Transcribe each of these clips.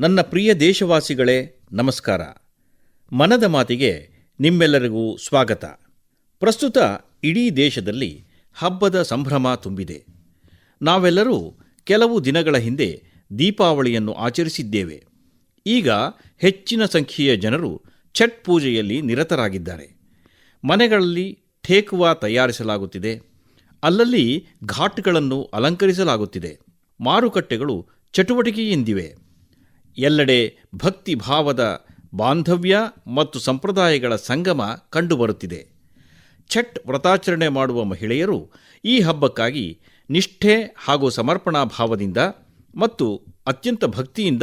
ನನ್ನ ಪ್ರಿಯ ದೇಶವಾಸಿಗಳೇ, ನಮಸ್ಕಾರ. ಮನದ ಮಾತಿಗೆ ನಿಮ್ಮೆಲ್ಲರಿಗೂ ಸ್ವಾಗತ. ಪ್ರಸ್ತುತ ಇಡೀ ದೇಶದಲ್ಲಿ ಹಬ್ಬದ ಸಂಭ್ರಮ ತುಂಬಿದೆ. ನಾವೆಲ್ಲರೂ ಕೆಲವು ದಿನಗಳ ಹಿಂದೆ ದೀಪಾವಳಿಯನ್ನು ಆಚರಿಸಿದ್ದೇವೆ. ಈಗ ಹೆಚ್ಚಿನ ಸಂಖ್ಯೆಯ ಜನರು ಛಟ್ ಪೂಜೆಯಲ್ಲಿ ನಿರತರಾಗಿದ್ದಾರೆ. ಮನೆಗಳಲ್ಲಿ ಠೇಕುವ ತಯಾರಿಸಲಾಗುತ್ತಿದೆ. ಅಲ್ಲಲ್ಲಿ ಘಾಟ್ಗಳನ್ನು ಅಲಂಕರಿಸಲಾಗುತ್ತಿದೆ. ಮಾರುಕಟ್ಟೆಗಳು ಚಟುವಟಿಕೆಯಿಂದಿವೆ. ಎಲ್ಲೆಡೆ ಭಕ್ತಿ ಭಾವದ ಬಾಂಧವ್ಯ ಮತ್ತು ಸಂಪ್ರದಾಯಗಳ ಸಂಗಮ ಕಂಡುಬರುತ್ತಿದೆ. ಛಟ್ ವ್ರತಾಚರಣೆ ಮಾಡುವ ಮಹಿಳೆಯರು ಈ ಹಬ್ಬಕ್ಕಾಗಿ ನಿಷ್ಠೆ ಹಾಗೂ ಸಮರ್ಪಣಾ ಭಾವದಿಂದ ಮತ್ತು ಅತ್ಯಂತ ಭಕ್ತಿಯಿಂದ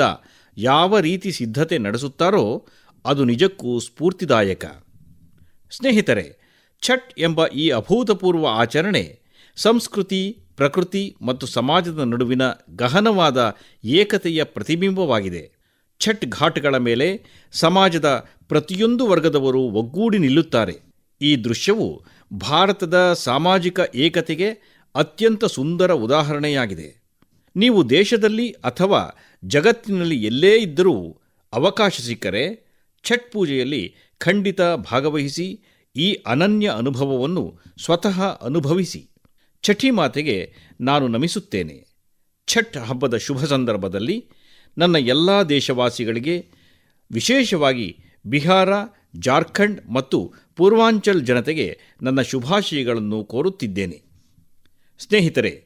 ಯಾವ ರೀತಿ ಸಿದ್ಧತೆ ನಡೆಸುತ್ತಾರೋ ಅದು ನಿಜಕ್ಕೂ ಸ್ಫೂರ್ತಿದಾಯಕ. ಸ್ನೇಹಿತರೆ, ಛಟ್ ಎಂಬ ಈ ಅಭೂತಪೂರ್ವ ಆಚರಣೆ ಸಂಸ್ಕೃತಿ, ಪ್ರಕೃತಿ ಮತ್ತು ಸಮಾಜದ ನಡುವಿನ ಗಹನವಾದ ಏಕತೆಯ ಪ್ರತಿಬಿಂಬವಾಗಿದೆ. ಛಟ್ ಘಾಟ್ಗಳ ಮೇಲೆ ಸಮಾಜದ ಪ್ರತಿಯೊಂದು ವರ್ಗದವರು ಒಗ್ಗೂಡಿ ನಿಲ್ಲುತ್ತಾರೆ. ಈ ದೃಶ್ಯವು ಭಾರತದ ಸಾಮಾಜಿಕ ಏಕತೆಗೆ ಅತ್ಯಂತ ಸುಂದರ ಉದಾಹರಣೆಯಾಗಿದೆ. ನೀವು ದೇಶದಲ್ಲಿ ಅಥವಾ ಜಗತ್ತಿನಲ್ಲಿ ಎಲ್ಲೇ ಇದ್ದರೂ ಅವಕಾಶ ಸಿಕ್ಕರೆ ಛಟ್ ಪೂಜೆಯಲ್ಲಿ ಖಂಡಿತ ಭಾಗವಹಿಸಿ ಈ ಅನನ್ಯ ಅನುಭವವನ್ನು ಸ್ವತಃ ಅನುಭವಿಸಿ. ಛಠಿ ಮಾತೆಗೆ ನಾನು ನಮಿಸುತ್ತೇನೆ. ಛಟ್ ಹಬ್ಬದ ಶುಭ ಸಂದರ್ಭದಲ್ಲಿ ನನ್ನ ಎಲ್ಲ ದೇಶವಾಸಿಗಳಿಗೆ ವಿಶೇಷವಾಗಿ ಬಿಹಾರ, ಜಾರ್ಖಂಡ್ ಮತ್ತು ಪೂರ್ವಾಂಚಲ್ ಜನತೆಗೆ ನನ್ನ ಶುಭಾಶಯಗಳನ್ನು ಕೋರುತ್ತಿದ್ದೇನೆ. ಸ್ನೇಹಿತರೆ,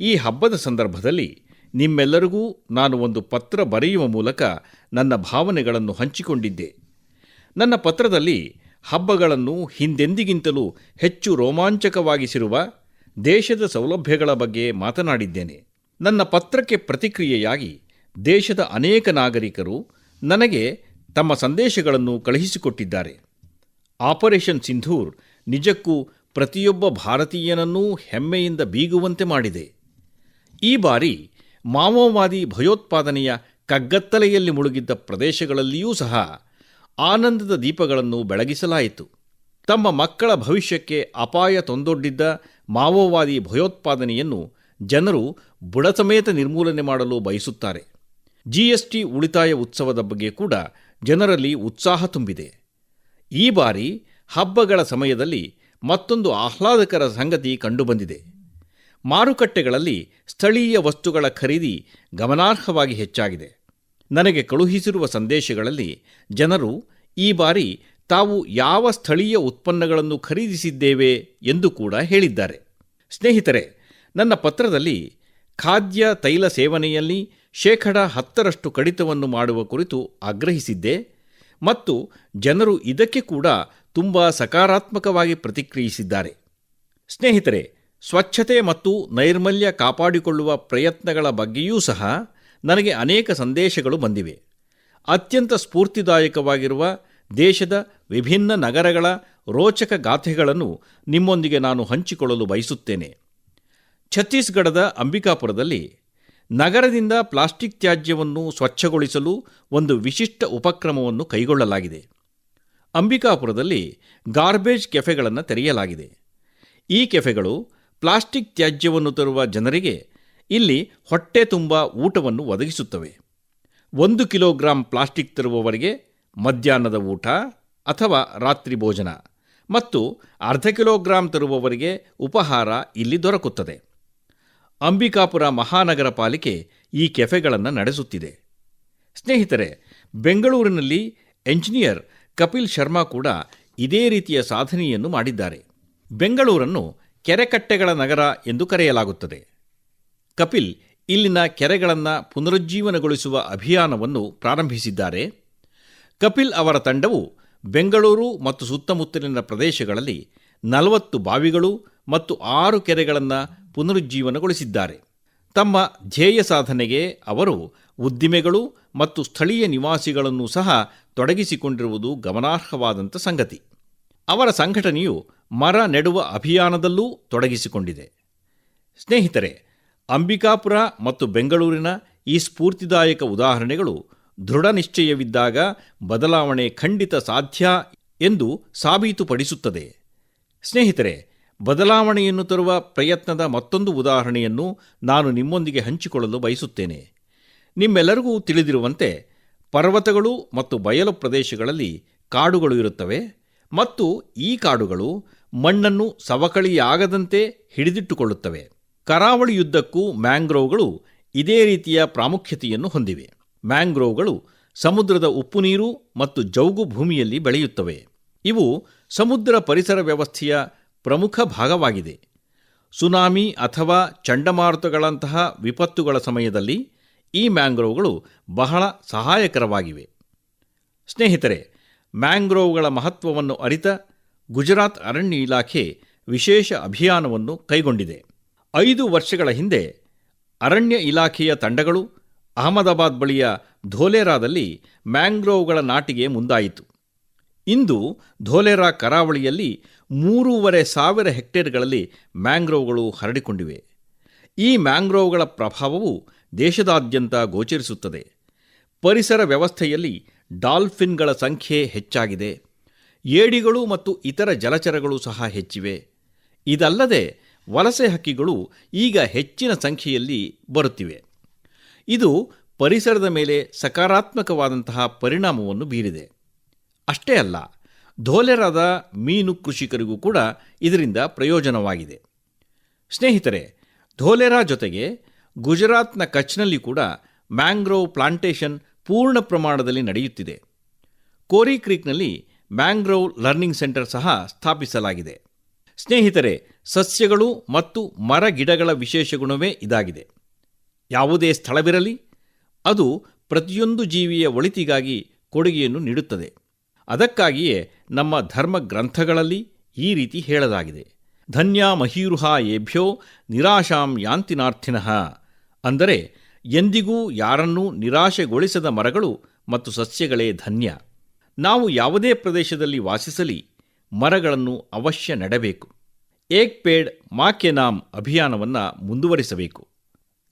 ಈ ಹಬ್ಬದ ಸಂದರ್ಭದಲ್ಲಿ ನಿಮ್ಮೆಲ್ಲರಿಗೂ ನಾನು ಒಂದು ಪತ್ರ ಬರೆಯುವ ಮೂಲಕ ನನ್ನ ಭಾವನೆಗಳನ್ನು ಹಂಚಿಕೊಂಡಿದ್ದೆ. ನನ್ನ ಪತ್ರದಲ್ಲಿ ಹಬ್ಬಗಳನ್ನು ಹಿಂದೆಂದಿಗಿಂತಲೂ ಹೆಚ್ಚು ರೋಮಾಂಚಕವಾಗಿಸಿರುವ ದೇಶದ ಸೌಲಭ್ಯಗಳ ಬಗ್ಗೆ ಮಾತನಾಡಿದ್ದೇನೆ. ನನ್ನ ಪತ್ರಕ್ಕೆ ಪ್ರತಿಕ್ರಿಯೆಯಾಗಿ ದೇಶದ ಅನೇಕ ನಾಗರಿಕರು ನನಗೆ ತಮ್ಮ ಸಂದೇಶಗಳನ್ನು ಕಳುಹಿಸಿಕೊಟ್ಟಿದ್ದಾರೆ. ಆಪರೇಷನ್ ಸಿಂಧೂರ್ ನಿಜಕ್ಕೂ ಪ್ರತಿಯೊಬ್ಬ ಭಾರತೀಯನನ್ನೂ ಹೆಮ್ಮೆಯಿಂದ ಬೀಗುವಂತೆ ಮಾಡಿದೆ. ಈ ಬಾರಿ ಮಾವೋವಾದಿ ಭಯೋತ್ಪಾದನೆಯ ಕಗ್ಗತ್ತಲೆಯಲ್ಲಿ ಮುಳುಗಿದ್ದ ಪ್ರದೇಶಗಳಲ್ಲಿಯೂ ಸಹ ಆನಂದದ ದೀಪಗಳನ್ನು ಬೆಳಗಿಸಲಾಯಿತು. ತಮ್ಮ ಮಕ್ಕಳ ಭವಿಷ್ಯಕ್ಕೆ ಅಪಾಯ ತಂದೊಡ್ಡಿದ್ದ ಮಾವೋವಾದಿ ಭಯೋತ್ಪಾದನೆಯನ್ನು ಜನರು ಬುಡಸಮೇತ ನಿರ್ಮೂಲನೆ ಮಾಡಲು ಬಯಸುತ್ತಾರೆ. ಜಿಎಸ್ಟಿ ಉಳಿತಾಯ ಉತ್ಸವದ ಬಗ್ಗೆ ಕೂಡ ಜನರಲ್ಲಿ ಉತ್ಸಾಹ ತುಂಬಿದೆ. ಈ ಬಾರಿ ಹಬ್ಬಗಳ ಸಮಯದಲ್ಲಿ ಮತ್ತೊಂದು ಆಹ್ಲಾದಕರ ಸಂಗತಿ ಕಂಡುಬಂದಿದೆ. ಮಾರುಕಟ್ಟೆಗಳಲ್ಲಿ ಸ್ಥಳೀಯ ವಸ್ತುಗಳ ಖರೀದಿ ಗಮನಾರ್ಹವಾಗಿ ಹೆಚ್ಚಾಗಿದೆ. ನನಗೆ ಕಳುಹಿಸಿರುವ ಸಂದೇಶಗಳಲ್ಲಿ ಜನರು ಈ ಬಾರಿ ತಾವು ಯಾವ ಸ್ಥಳೀಯ ಉತ್ಪನ್ನಗಳನ್ನು ಖರೀದಿಸಿದ್ದೇವೆ ಎಂದು ಕೂಡ ಹೇಳಿದ್ದಾರೆ. ಸ್ನೇಹಿತರೆ, ನನ್ನ ಪತ್ರದಲ್ಲಿ ಖಾದ್ಯ ತೈಲ ಸೇವನೆಯಲ್ಲಿ ಶೇಕಡ ಹತ್ತರಷ್ಟು ಕಡಿತವನ್ನು ಮಾಡುವ ಕುರಿತು ಆಗ್ರಹಿಸಿದ್ದೆ ಮತ್ತು ಜನರು ಇದಕ್ಕೆ ಕೂಡ ತುಂಬ ಸಕಾರಾತ್ಮಕವಾಗಿ ಪ್ರತಿಕ್ರಿಯಿಸಿದ್ದಾರೆ. ಸ್ನೇಹಿತರೆ, ಸ್ವಚ್ಛತೆ ಮತ್ತು ನೈರ್ಮಲ್ಯ ಕಾಪಾಡಿಕೊಳ್ಳುವ ಪ್ರಯತ್ನಗಳ ಬಗ್ಗೆಯೂ ಸಹ ನನಗೆ ಅನೇಕ ಸಂದೇಶಗಳು ಬಂದಿವೆ. ಅತ್ಯಂತ ಸ್ಫೂರ್ತಿದಾಯಕವಾಗಿರುವ ದೇಶದ ವಿಭಿನ್ನ ನಗರಗಳ ರೋಚಕ ಗಾಥೆಗಳನ್ನು ನಿಮ್ಮೊಂದಿಗೆ ನಾನು ಹಂಚಿಕೊಳ್ಳಲು ಬಯಸುತ್ತೇನೆ. ಛತ್ತೀಸ್ಗಢದ ಅಂಬಿಕಾಪುರದಲ್ಲಿ ನಗರದಿಂದ ಪ್ಲಾಸ್ಟಿಕ್ ತ್ಯಾಜ್ಯವನ್ನು ಸ್ವಚ್ಛಗೊಳಿಸಲು ಒಂದು ವಿಶಿಷ್ಟ ಉಪಕ್ರಮವನ್ನು ಕೈಗೊಳ್ಳಲಾಗಿದೆ. ಅಂಬಿಕಾಪುರದಲ್ಲಿ ಗಾರ್ಬೇಜ್ ಕೆಫೆಗಳನ್ನು ತೆರೆಯಲಾಗಿದೆ. ಈ ಕೆಫೆಗಳು ಪ್ಲಾಸ್ಟಿಕ್ ತ್ಯಾಜ್ಯವನ್ನು ತರುವ ಜನರಿಗೆ ಇಲ್ಲಿ ಹೊಟ್ಟೆ ತುಂಬ ಊಟವನ್ನು ಒದಗಿಸುತ್ತವೆ. ಒಂದು ಕಿಲೋಗ್ರಾಂ ಪ್ಲಾಸ್ಟಿಕ್ ತರುವವರಿಗೆ ಮಧ್ಯಾಹ್ನದ ಊಟ ಅಥವಾ ರಾತ್ರಿ ಭೋಜನ ಮತ್ತು ಅರ್ಧ ಕಿಲೋಗ್ರಾಂ ತರುವವರಿಗೆ ಉಪಹಾರ ಇಲ್ಲಿ ದೊರಕುತ್ತದೆ. ಅಂಬಿಕಾಪುರ ಮಹಾನಗರ ಪಾಲಿಕೆ ಈ ಕೆಫೆಗಳನ್ನು ನಡೆಸುತ್ತಿದೆ. ಸ್ನೇಹಿತರೆ, ಬೆಂಗಳೂರಿನಲ್ಲಿ ಎಂಜಿನಿಯರ್ ಕಪಿಲ್ ಶರ್ಮಾ ಕೂಡ ಇದೇ ರೀತಿಯ ಸಾಧನೆಯನ್ನು ಮಾಡಿದ್ದಾರೆ. ಬೆಂಗಳೂರನ್ನು ಕೆರೆಕಟ್ಟೆಗಳ ನಗರ ಎಂದು ಕರೆಯಲಾಗುತ್ತದೆ. ಕಪಿಲ್ ಇಲ್ಲಿನ ಕೆರೆಗಳನ್ನು ಪುನರುಜ್ಜೀವನಗೊಳಿಸುವ ಅಭಿಯಾನವನ್ನು ಪ್ರಾರಂಭಿಸಿದ್ದಾರೆ. ಕಪಿಲ್ ಅವರ ತಂಡವು ಬೆಂಗಳೂರು ಮತ್ತು ಸುತ್ತಮುತ್ತಲಿನ ಪ್ರದೇಶಗಳಲ್ಲಿ ನಲವತ್ತು ಬಾವಿಗಳು ಮತ್ತು ಆರು ಕೆರೆಗಳನ್ನು ಪುನರುಜ್ಜೀವನಗೊಳಿಸಿದ್ದಾರೆ. ತಮ್ಮ ಧ್ಯೇಯ ಸಾಧನೆಗೆ ಅವರು ಉದ್ದಿಮೆಗಳು ಮತ್ತು ಸ್ಥಳೀಯ ನಿವಾಸಿಗಳನ್ನು ಸಹ ತೊಡಗಿಸಿಕೊಂಡಿರುವುದು ಗಮನಾರ್ಹವಾದಂಥ ಸಂಗತಿ. ಅವರ ಸಂಘಟನೆಯು ಮರ ನೆಡುವ ಅಭಿಯಾನದಲ್ಲೂ ತೊಡಗಿಸಿಕೊಂಡಿದೆ. ಸ್ನೇಹಿತರೆ, ಅಂಬಿಕಾಪುರ ಮತ್ತು ಬೆಂಗಳೂರಿನ ಈ ಸ್ಫೂರ್ತಿದಾಯಕ ಉದಾಹರಣೆಗಳು ದೃಢ ನಿಶ್ಚಯವಿದ್ದಾಗ ಬದಲಾವಣೆ ಖಂಡಿತ ಸಾಧ್ಯ ಎಂದು ಸಾಬೀತುಪಡಿಸುತ್ತದೆ. ಸ್ನೇಹಿತರೆ, ಬದಲಾವಣೆಯನ್ನು ತರುವ ಪ್ರಯತ್ನದ ಮತ್ತೊಂದು ಉದಾಹರಣೆಯನ್ನು ನಾನು ನಿಮ್ಮೊಂದಿಗೆ ಹಂಚಿಕೊಳ್ಳಲು ಬಯಸುತ್ತೇನೆ. ನಿಮ್ಮೆಲ್ಲರಿಗೂ ತಿಳಿದಿರುವಂತೆ, ಪರ್ವತಗಳು ಮತ್ತು ಬಯಲು ಪ್ರದೇಶಗಳಲ್ಲಿ ಕಾಡುಗಳು ಇರುತ್ತವೆ ಮತ್ತು ಈ ಕಾಡುಗಳು ಮಣ್ಣನ್ನು ಸವಕಳಿಯಾಗದಂತೆ ಹಿಡಿದಿಟ್ಟುಕೊಳ್ಳುತ್ತವೆ. ಕರಾವಳಿಯುದ್ದಕ್ಕೂ ಮ್ಯಾಂಗ್ರೋವ್ಗಳು ಇದೇ ರೀತಿಯ ಪ್ರಾಮುಖ್ಯತೆಯನ್ನು ಹೊಂದಿವೆ. ಮ್ಯಾಂಗ್ರೋವ್ಗಳು ಸಮುದ್ರದ ಉಪ್ಪು ನೀರು ಮತ್ತು ಜೌಗು ಭೂಮಿಯಲ್ಲಿ ಬೆಳೆಯುತ್ತವೆ. ಇವು ಸಮುದ್ರ ಪರಿಸರ ವ್ಯವಸ್ಥೆಯ ಪ್ರಮುಖ ಭಾಗವಾಗಿದೆ. ಸುನಾಮಿ ಅಥವಾ ಚಂಡಮಾರುತಗಳಂತಹ ವಿಪತ್ತುಗಳ ಸಮಯದಲ್ಲಿ ಈ ಮ್ಯಾಂಗ್ರೋವ್ಗಳು ಬಹಳ ಸಹಾಯಕರವಾಗಿವೆ. ಸ್ನೇಹಿತರೆ, ಮ್ಯಾಂಗ್ರೋವ್ಗಳ ಮಹತ್ವವನ್ನು ಅರಿತ ಗುಜರಾತ್ ಅರಣ್ಯ ಇಲಾಖೆ ವಿಶೇಷ ಅಭಿಯಾನವನ್ನು ಕೈಗೊಂಡಿದೆ. ಐದು ವರ್ಷಗಳ ಹಿಂದೆ ಅರಣ್ಯ ಇಲಾಖೆಯ ತಂಡಗಳು ಅಹಮದಾಬಾದ್ ಬಳಿಯ ಧೋಲೇರಾದಲ್ಲಿ ಮ್ಯಾಂಗ್ರೋವ್ಗಳ ನಾಟಿಗೆ ಮುಂದಾಯಿತು. ಇಂದು ಧೋಲೇರಾ ಕರಾವಳಿಯಲ್ಲಿ ಮೂರೂವರೆ ಸಾವಿರ ಹೆಕ್ಟೇರ್ಗಳಲ್ಲಿ ಮ್ಯಾಂಗ್ರೋವ್ಗಳು ಹರಡಿಕೊಂಡಿವೆ. ಈ ಮ್ಯಾಂಗ್ರೋವ್ಗಳ ಪ್ರಭಾವವು ದೇಶದಾದ್ಯಂತ ಗೋಚರಿಸುತ್ತದೆ. ಪರಿಸರ ವ್ಯವಸ್ಥೆಯಲ್ಲಿ ಡಾಲ್ಫಿನ್ಗಳ ಸಂಖ್ಯೆ ಹೆಚ್ಚಾಗಿದೆ. ಏಡಿಗಳು ಮತ್ತು ಇತರ ಜಲಚರಗಳು ಸಹ ಹೆಚ್ಚಿವೆ. ಇದಲ್ಲದೆ ವಲಸೆ ಹಕ್ಕಿಗಳು ಈಗ ಹೆಚ್ಚಿನ ಸಂಖ್ಯೆಯಲ್ಲಿ ಬರುತ್ತಿವೆ. ಇದು ಪರಿಸರದ ಮೇಲೆ ಸಕಾರಾತ್ಮಕವಾದಂತಹ ಪರಿಣಾಮವನ್ನು ಬೀರಿದೆ. ಅಷ್ಟೇ ಅಲ್ಲ, ಧೋಲೆರಾದ ಮೀನು ಕೃಷಿಕರಿಗೂ ಕೂಡ ಇದರಿಂದ ಪ್ರಯೋಜನವಾಗಿದೆ. ಸ್ನೇಹಿತರೆ, ಧೋಲೆರಾ ಜೊತೆಗೆ ಗುಜರಾತ್ನ ಕಚ್ನಲ್ಲಿ ಕೂಡ ಮ್ಯಾಂಗ್ರೋವ್ ಪ್ಲಾಂಟೇಷನ್ ಪೂರ್ಣ ಪ್ರಮಾಣದಲ್ಲಿ ನಡೆಯುತ್ತಿದೆ. ಕೋರಿ ಕ್ರೀಕ್ನಲ್ಲಿ ಮ್ಯಾಂಗ್ರೋವ್ ಲರ್ನಿಂಗ್ ಸೆಂಟರ್ ಸಹ ಸ್ಥಾಪಿಸಲಾಗಿದೆ. ಸ್ನೇಹಿತರೆ, ಸಸ್ಯಗಳು ಮತ್ತು ಮರ ಗಿಡಗಳ ವಿಶೇಷ ಗುಣವೇ ಇದಾಗಿದೆ. ಯಾವುದೇ ಸ್ಥಳವಿರಲಿ, ಅದು ಪ್ರತಿಯೊಂದು ಜೀವಿಯ ಒಳಿತಿಗಾಗಿ ಕೊಡುಗೆಯನ್ನು ನೀಡುತ್ತದೆ. ಅದಕ್ಕಾಗಿಯೇ ನಮ್ಮ ಧರ್ಮ ಗ್ರಂಥಗಳಲ್ಲಿ ಈ ರೀತಿ ಹೇಳಲಾಗಿದೆ. ಧನ್ಯ ಮಹೀರುಹ ಏಭ್ಯೋ ನಿರಾಶಾಂ ಯಾಂತಿನಾರ್ಥಿನಃ. ಅಂದರೆ, ಎಂದಿಗೂ ಯಾರನ್ನೂ ನಿರಾಶೆಗೊಳಿಸದ ಮರಗಳು ಮತ್ತು ಸಸ್ಯಗಳೇ ಧನ್ಯ. ನಾವು ಯಾವುದೇ ಪ್ರದೇಶದಲ್ಲಿ ವಾಸಿಸಲಿ, ಮರಗಳನ್ನು ಅವಶ್ಯ ನೆಡಬೇಕು. ಏಕ್ ಪೇಡ್ ಮಾಕೆನಾಮ್ ಕೆ ನಾಮ್ ಅಭಿಯಾನವನ್ನು ಮುಂದುವರಿಸಬೇಕು.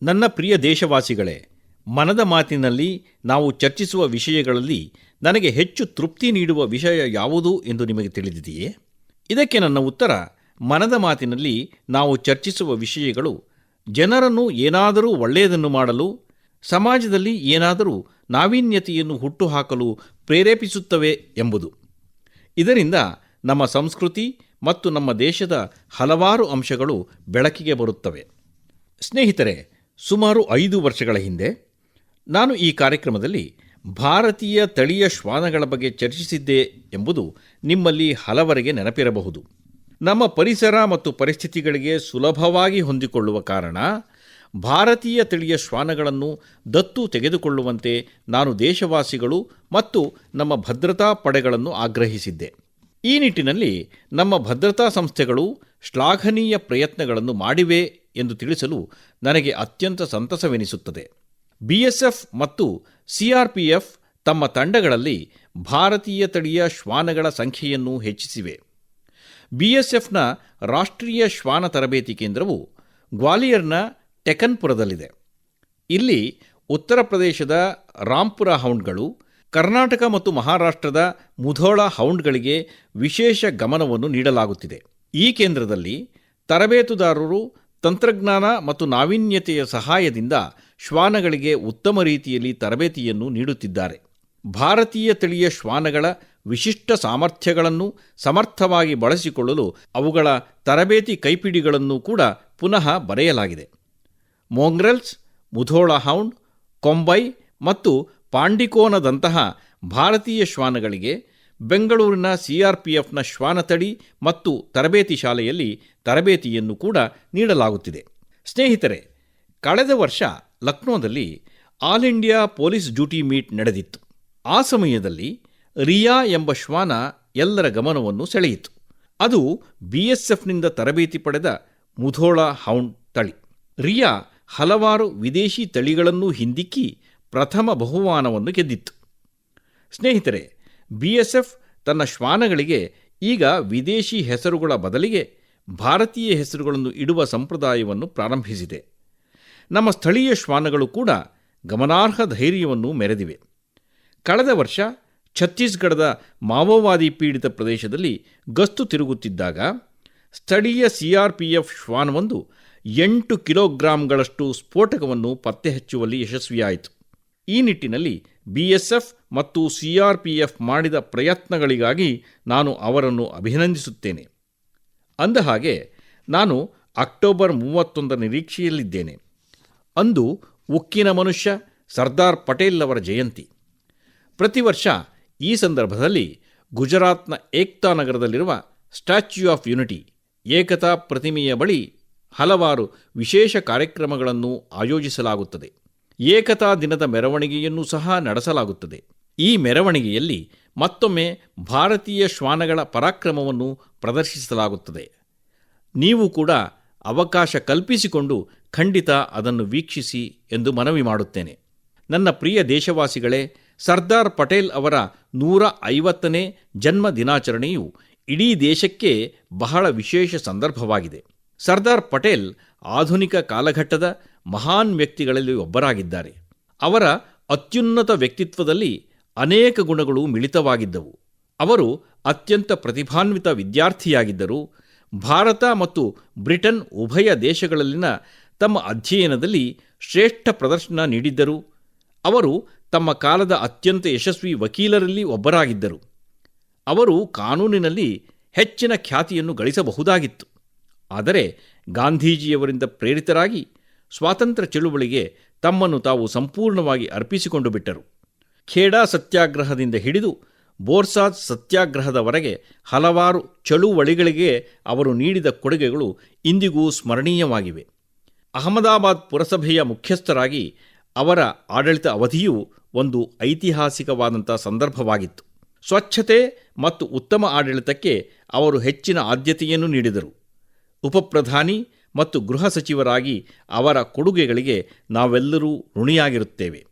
ನನ್ನ ಪ್ರಿಯ ದೇಶವಾಸಿಗಳೇ, ಮನದ ಮಾತಿನಲ್ಲಿ ನಾವು ಚರ್ಚಿಸುವ ವಿಷಯಗಳಲ್ಲಿ ನನಗೆ ಹೆಚ್ಚು ತೃಪ್ತಿ ನೀಡುವ ವಿಷಯ ಯಾವುದು ಎಂದು ನಿಮಗೆ ತಿಳಿದಿದೆಯೇ? ಇದಕ್ಕೆ ನನ್ನ ಉತ್ತರ, ಮನದ ಮಾತಿನಲ್ಲಿ ನಾವು ಚರ್ಚಿಸುವ ವಿಷಯಗಳು, ಜನರನ್ನು ಏನಾದರೂ ಒಳ್ಳೆಯದನ್ನು ಮಾಡಲು, ಸಮಾಜದಲ್ಲಿ ಏನಾದರೂ ನಾವೀನ್ಯತೆಯನ್ನು ಹುಟ್ಟುಹಾಕಲು ಪ್ರೇರೇಪಿಸುತ್ತವೆ ಎಂಬುದು. ಇದರಿಂದ ನಮ್ಮ ಸಂಸ್ಕೃತಿ ಮತ್ತು ನಮ್ಮ ದೇಶದ ಹಲವಾರು ಅಂಶಗಳು ಬೆಳಕಿಗೆ ಬರುತ್ತವೆ. ಸ್ನೇಹಿತರೆ ಸುಮಾರು ಐದು ವರ್ಷಗಳ ಹಿಂದೆ ನಾನು ಈ ಕಾರ್ಯಕ್ರಮದಲ್ಲಿ ಭಾರತೀಯ ತಳಿಯ ಶ್ವಾನಗಳ ಬಗ್ಗೆ ಚರ್ಚಿಸಿದ್ದೆ ಎಂಬುದು ನಿಮ್ಮಲ್ಲಿ ಹಲವರಿಗೆ ನೆನಪಿರಬಹುದು. ನಮ್ಮ ಪರಿಸರ ಮತ್ತು ಪರಿಸ್ಥಿತಿಗಳಿಗೆ ಸುಲಭವಾಗಿ ಹೊಂದಿಕೊಳ್ಳುವ ಕಾರಣ ಭಾರತೀಯ ತಳಿಯ ಶ್ವಾನಗಳನ್ನು ದತ್ತು ತೆಗೆದುಕೊಳ್ಳುವಂತೆ ನಾನು ದೇಶವಾಸಿಗಳು ಮತ್ತು ನಮ್ಮ ಭದ್ರತಾ ಪಡೆಗಳನ್ನು ಆಗ್ರಹಿಸಿದ್ದೆ. ಈ ನಿಟ್ಟಿನಲ್ಲಿ ನಮ್ಮ ಭದ್ರತಾ ಸಂಸ್ಥೆಗಳು ಶ್ಲಾಘನೀಯ ಪ್ರಯತ್ನಗಳನ್ನು ಮಾಡಿವೆ ಎಂದು ತಿಳಿಸಲು ನನಗೆ ಅತ್ಯಂತ ಸಂತಸವೆನಿಸುತ್ತದೆ. ಬಿಎಸ್ಎಫ್ ಮತ್ತು ಸಿಆರ್ಪಿಎಫ್ ತಮ್ಮ ತಂಡಗಳಲ್ಲಿ ಭಾರತೀಯ ತಳಿಯ ಶ್ವಾನಗಳ ಸಂಖ್ಯೆಯನ್ನು ಹೆಚ್ಚಿಸಿವೆ. ಬಿಎಸ್ಎಫ್ನ ರಾಷ್ಟ್ರೀಯ ಶ್ವಾನ ತರಬೇತಿ ಕೇಂದ್ರವು ಗ್ವಾಲಿಯರ್ನ ಟೆಕನ್ಪುರದಲ್ಲಿದೆ. ಇಲ್ಲಿ ಉತ್ತರ ಪ್ರದೇಶದ ರಾಂಪುರ ಹೌಂಡ್ಗಳು, ಕರ್ನಾಟಕ ಮತ್ತು ಮಹಾರಾಷ್ಟ್ರದ ಮುಧೋಳ ಹೌಂಡ್ಗಳಿಗೆ ವಿಶೇಷ ಗಮನವನ್ನು ನೀಡಲಾಗುತ್ತಿದೆ. ಈ ಕೇಂದ್ರದಲ್ಲಿ ತರಬೇತುದಾರರು ತಂತ್ರಜ್ಞಾನ ಮತ್ತು ನಾವೀನ್ಯತೆಯ ಸಹಾಯದಿಂದ ಶ್ವಾನಗಳಿಗೆ ಉತ್ತಮ ರೀತಿಯಲ್ಲಿ ತರಬೇತಿಯನ್ನು ನೀಡುತ್ತಿದ್ದಾರೆ. ಭಾರತೀಯ ತಳಿಯ ಶ್ವಾನಗಳ ವಿಶಿಷ್ಟ ಸಾಮರ್ಥ್ಯಗಳನ್ನು ಸಮರ್ಥವಾಗಿ ಬಳಸಿಕೊಳ್ಳಲು ಅವುಗಳ ತರಬೇತಿ ಕೈಪಿಡಿಗಳನ್ನು ಕೂಡ ಪುನಃ ಬರೆಯಲಾಗಿದೆ. ಮೋಂಗ್ರೆಲ್ಸ್, ಮುಧೋಳ ಹೌಂಡ್, ಕೊಂಬೈ ಮತ್ತು ಪಾಂಡಿಕೋನದಂತಹ ಭಾರತೀಯ ಶ್ವಾನಗಳಿಗೆ ಬೆಂಗಳೂರಿನ ಸಿಆರ್ಪಿಎಫ್ನ ಶ್ವಾನತಡಿ ಮತ್ತು ತರಬೇತಿ ಶಾಲೆಯಲ್ಲಿ ತರಬೇತಿಯನ್ನು ಕೂಡ ನೀಡಲಾಗುತ್ತಿದೆ. ಸ್ನೇಹಿತರೆ, ಕಳೆದ ವರ್ಷ ಲಕ್ನೋದಲ್ಲಿ all India police duty meet ನಡೆದಿತ್ತು. ಆ ಸಮಯದಲ್ಲಿ ರಿಯಾ ಎಂಬ ಶ್ವಾನ ಎಲ್ಲರ ಗಮನವನ್ನು ಸೆಳೆಯಿತು. ಅದು ಬಿಎಸ್ಎಫ್ನಿಂದ ತರಬೇತಿ ಪಡೆದ ಮುಧೋಳ ಹೌಂಡ್ ತಳಿ. ರಿಯಾ ಹಲವಾರು ವಿದೇಶಿ ತಳಿಗಳನ್ನು ಹಿಂದಿಕ್ಕಿ ಪ್ರಥಮ ಬಹುಮಾನವನ್ನು ಗೆದ್ದಿತ್ತು. ಸ್ನೇಹಿತರೆ ಬಿಎಸ್ಎಫ್ ತನ್ನ ಶ್ವಾನಗಳಿಗೆ ಈಗ ವಿದೇಶಿ ಹೆಸರುಗಳ ಬದಲಿಗೆ ಭಾರತೀಯ ಹೆಸರುಗಳನ್ನು ಇಡುವ ಸಂಪ್ರದಾಯವನ್ನು ಪ್ರಾರಂಭಿಸಿದೆ. ನಮ್ಮ ಸ್ಥಳೀಯ ಶ್ವಾನಗಳು ಕೂಡ ಗಮನಾರ್ಹ ಧೈರ್ಯವನ್ನು ಮೆರೆದಿವೆ. ಕಳೆದ ವರ್ಷ ಛತ್ತೀಸ್ಗಢದ ಮಾವೋವಾದಿ ಪೀಡಿತ ಪ್ರದೇಶದಲ್ಲಿ ಗಸ್ತು ತಿರುಗುತ್ತಿದ್ದಾಗ ಸ್ಥಳೀಯ ಸಿಆರ್ಪಿಎಫ್ ಶ್ವಾನವೊಂದು ಎಂಟು ಕಿಲೋಗ್ರಾಂಗಳಷ್ಟು ಸ್ಫೋಟಕವನ್ನು ಪತ್ತೆ ಹಚ್ಚುವಲ್ಲಿ ಯಶಸ್ವಿಯಾಯಿತು. ಈ ನಿಟ್ಟಿನಲ್ಲಿ ಬಿಎಸ್ಎಫ್ ಮತ್ತು ಸಿಆರ್ಪಿಎಫ್ ಮಾಡಿದ ಪ್ರಯತ್ನಗಳಿಗಾಗಿ ನಾನು ಅವರನ್ನು ಅಭಿನಂದಿಸುತ್ತೇನೆ. ಅಂದಹಾಗೆ ನಾನು ಅಕ್ಟೋಬರ್ ಮೂವತ್ತೊಂದರ ನಿರೀಕ್ಷೆಯಲ್ಲಿದ್ದೇನೆ. ಅಂದು ಉಕ್ಕಿನ ಮನುಷ್ಯ ಸರ್ದಾರ್ ಪಟೇಲ್ ಅವರ ಜಯಂತಿ. ಪ್ರತಿ ವರ್ಷ ಈ ಸಂದರ್ಭದಲ್ಲಿ ಗುಜರಾತ್ನ ಏಕ್ತಾ ನಗರದಲ್ಲಿರುವ ಸ್ಟ್ಯಾಚ್ಯೂ ಆಫ್ ಯುನಿಟಿ, ಏಕತಾ ಪ್ರತಿಮೆಯ ಬಳಿ ಹಲವಾರು ವಿಶೇಷ ಕಾರ್ಯಕ್ರಮಗಳನ್ನು ಆಯೋಜಿಸಲಾಗುತ್ತದೆ. ಏಕತಾ ದಿನದ ಮೆರವಣಿಗೆಯನ್ನು ಸಹ ನಡೆಸಲಾಗುತ್ತದೆ. ಈ ಮೆರವಣಿಗೆಯಲ್ಲಿ ಮತ್ತೊಮ್ಮೆ ಭಾರತೀಯ ಶ್ವಾನಗಳ ಪರಾಕ್ರಮವನ್ನು ಪ್ರದರ್ಶಿಸಲಾಗುತ್ತದೆ. ನೀವು ಕೂಡ ಅವಕಾಶ ಕಲ್ಪಿಸಿಕೊಂಡು ಖಂಡಿತ ಅದನ್ನು ವೀಕ್ಷಿಸಿ ಎಂದು ಮನವಿ ಮಾಡುತ್ತೇನೆ. ನನ್ನ ಪ್ರಿಯ ದೇಶವಾಸಿಗಳೇ, ಸರ್ದಾರ್ ಪಟೇಲ್ ಅವರ ನೂರ ಐವತ್ತನೇ ಜನ್ಮ ದಿನಾಚರಣೆಯು ಇಡೀ ದೇಶಕ್ಕೆ ಬಹಳ ವಿಶೇಷ ಸಂದರ್ಭವಾಗಿದೆ. ಸರ್ದಾರ್ ಪಟೇಲ್ ಆಧುನಿಕ ಕಾಲಘಟ್ಟದ ಮಹಾನ್ ವ್ಯಕ್ತಿಗಳಲ್ಲಿ ಒಬ್ಬರಾಗಿದ್ದಾರೆ. ಅವರ ಅತ್ಯುನ್ನತ ವ್ಯಕ್ತಿತ್ವದಲ್ಲಿ ಅನೇಕ ಗುಣಗಳು ಮಿಳಿತವಾಗಿದ್ದವು. ಅವರು ಅತ್ಯಂತ ಪ್ರತಿಭಾನ್ವಿತ ವಿದ್ಯಾರ್ಥಿಯಾಗಿದ್ದರು. ಭಾರತ ಮತ್ತು ಬ್ರಿಟನ್ ಉಭಯ ದೇಶಗಳಲ್ಲಿನ ತಮ್ಮ ಅಧ್ಯಯನದಲ್ಲಿ ಶ್ರೇಷ್ಠ ಪ್ರದರ್ಶನ ನೀಡಿದ್ದರು. ಅವರು ತಮ್ಮ ಕಾಲದ ಅತ್ಯಂತ ಯಶಸ್ವಿ ವಕೀಲರಲ್ಲಿ ಒಬ್ಬರಾಗಿದ್ದರು. ಅವರು ಕಾನೂನಿನಲ್ಲಿ ಹೆಚ್ಚಿನ ಖ್ಯಾತಿಯನ್ನು ಗಳಿಸಬಹುದಾಗಿತ್ತು. ಆದರೆ ಗಾಂಧೀಜಿಯವರಿಂದ ಪ್ರೇರಿತರಾಗಿ ಸ್ವಾತಂತ್ರ್ಯ ಚಳುವಳಿಗೆ ತಮ್ಮನ್ನು ತಾವು ಸಂಪೂರ್ಣವಾಗಿ ಅರ್ಪಿಸಿಕೊಂಡು ಬಿಟ್ಟರು. ಖೇಡಾ ಸತ್ಯಾಗ್ರಹದಿಂದ ಹಿಡಿದು ಬೋರ್ಸಾದ್ ಸತ್ಯಾಗ್ರಹದವರೆಗೆ ಹಲವಾರು ಚಳುವಳಿಗಳಿಗೆ ಅವರು ನೀಡಿದ ಕೊಡುಗೆಗಳು ಇಂದಿಗೂ ಸ್ಮರಣೀಯವಾಗಿವೆ. ಅಹಮದಾಬಾದ್ ಪುರಸಭೆಯ ಮುಖ್ಯಸ್ಥರಾಗಿ ಅವರ ಆಡಳಿತ ಅವಧಿಯು ಒಂದು ಐತಿಹಾಸಿಕವಾದಂಥ ಸಂದರ್ಭವಾಗಿತ್ತು. ಸ್ವಚ್ಛತೆ ಮತ್ತು ಉತ್ತಮ ಆಡಳಿತಕ್ಕೆ ಅವರು ಹೆಚ್ಚಿನ ಆದ್ಯತೆಯನ್ನು ನೀಡಿದರು. ಉಪಪ್ರಧಾನಿ ಮತ್ತು ಗೃಹ ಸಚಿವರಾಗಿ ಅವರ ಕೊಡುಗೆಗಳಿಗೆ ನಾವೆಲ್ಲರೂ ಋಣಿಯಾಗಿರುತ್ತೇವೆ.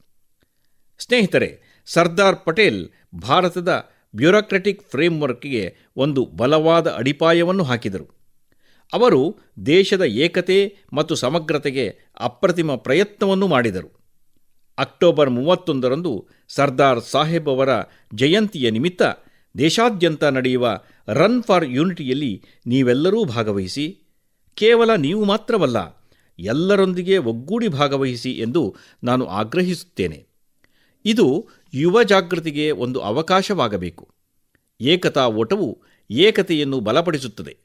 ಸ್ನೇಹಿತರೆ, ಸರ್ದಾರ್ ಪಟೇಲ್ ಭಾರತದ ಬ್ಯೂರೋಕ್ರೆಟಿಕ್ ಫ್ರೇಮ್ವರ್ಕ್ಗೆ ಒಂದು ಬಲವಾದ ಅಡಿಪಾಯವನ್ನು ಹಾಕಿದರು. ಅವರು ದೇಶದ ಏಕತೆ ಮತ್ತು ಸಮಗ್ರತೆಗೆ ಅಪ್ರತಿಮ ಪ್ರಯತ್ನವನ್ನು ಮಾಡಿದರು. ಅಕ್ಟೋಬರ್ ಮೂವತ್ತೊಂದರಂದು ಸರ್ದಾರ್ ಸಾಹೇಬ್ ಅವರ ಜಯಂತಿಯ ನಿಮಿತ್ತ ದೇಶಾದ್ಯಂತ ನಡೆಯುವ ರನ್ ಫಾರ್ ಯೂನಿಟಿಯಲ್ಲಿ ನೀವೆಲ್ಲರೂ ಭಾಗವಹಿಸಿ, ಕೇವಲ ನೀವು ಮಾತ್ರವಲ್ಲ, ಎಲ್ಲರೊಂದಿಗೆ ಒಗ್ಗೂಡಿ ಭಾಗವಹಿಸಿ ಎಂದು ನಾನು ಆಗ್ರಹಿಸುತ್ತೇನೆ. ಇದು ಯುವ ಜಾಗೃತಿಗೆ ಒಂದು ಅವಕಾಶವಾಗಬೇಕು. ಏಕತಾ ಓಟವು ಏಕತೆಯನ್ನು ಬಲಪಡಿಸುತ್ತದೆ.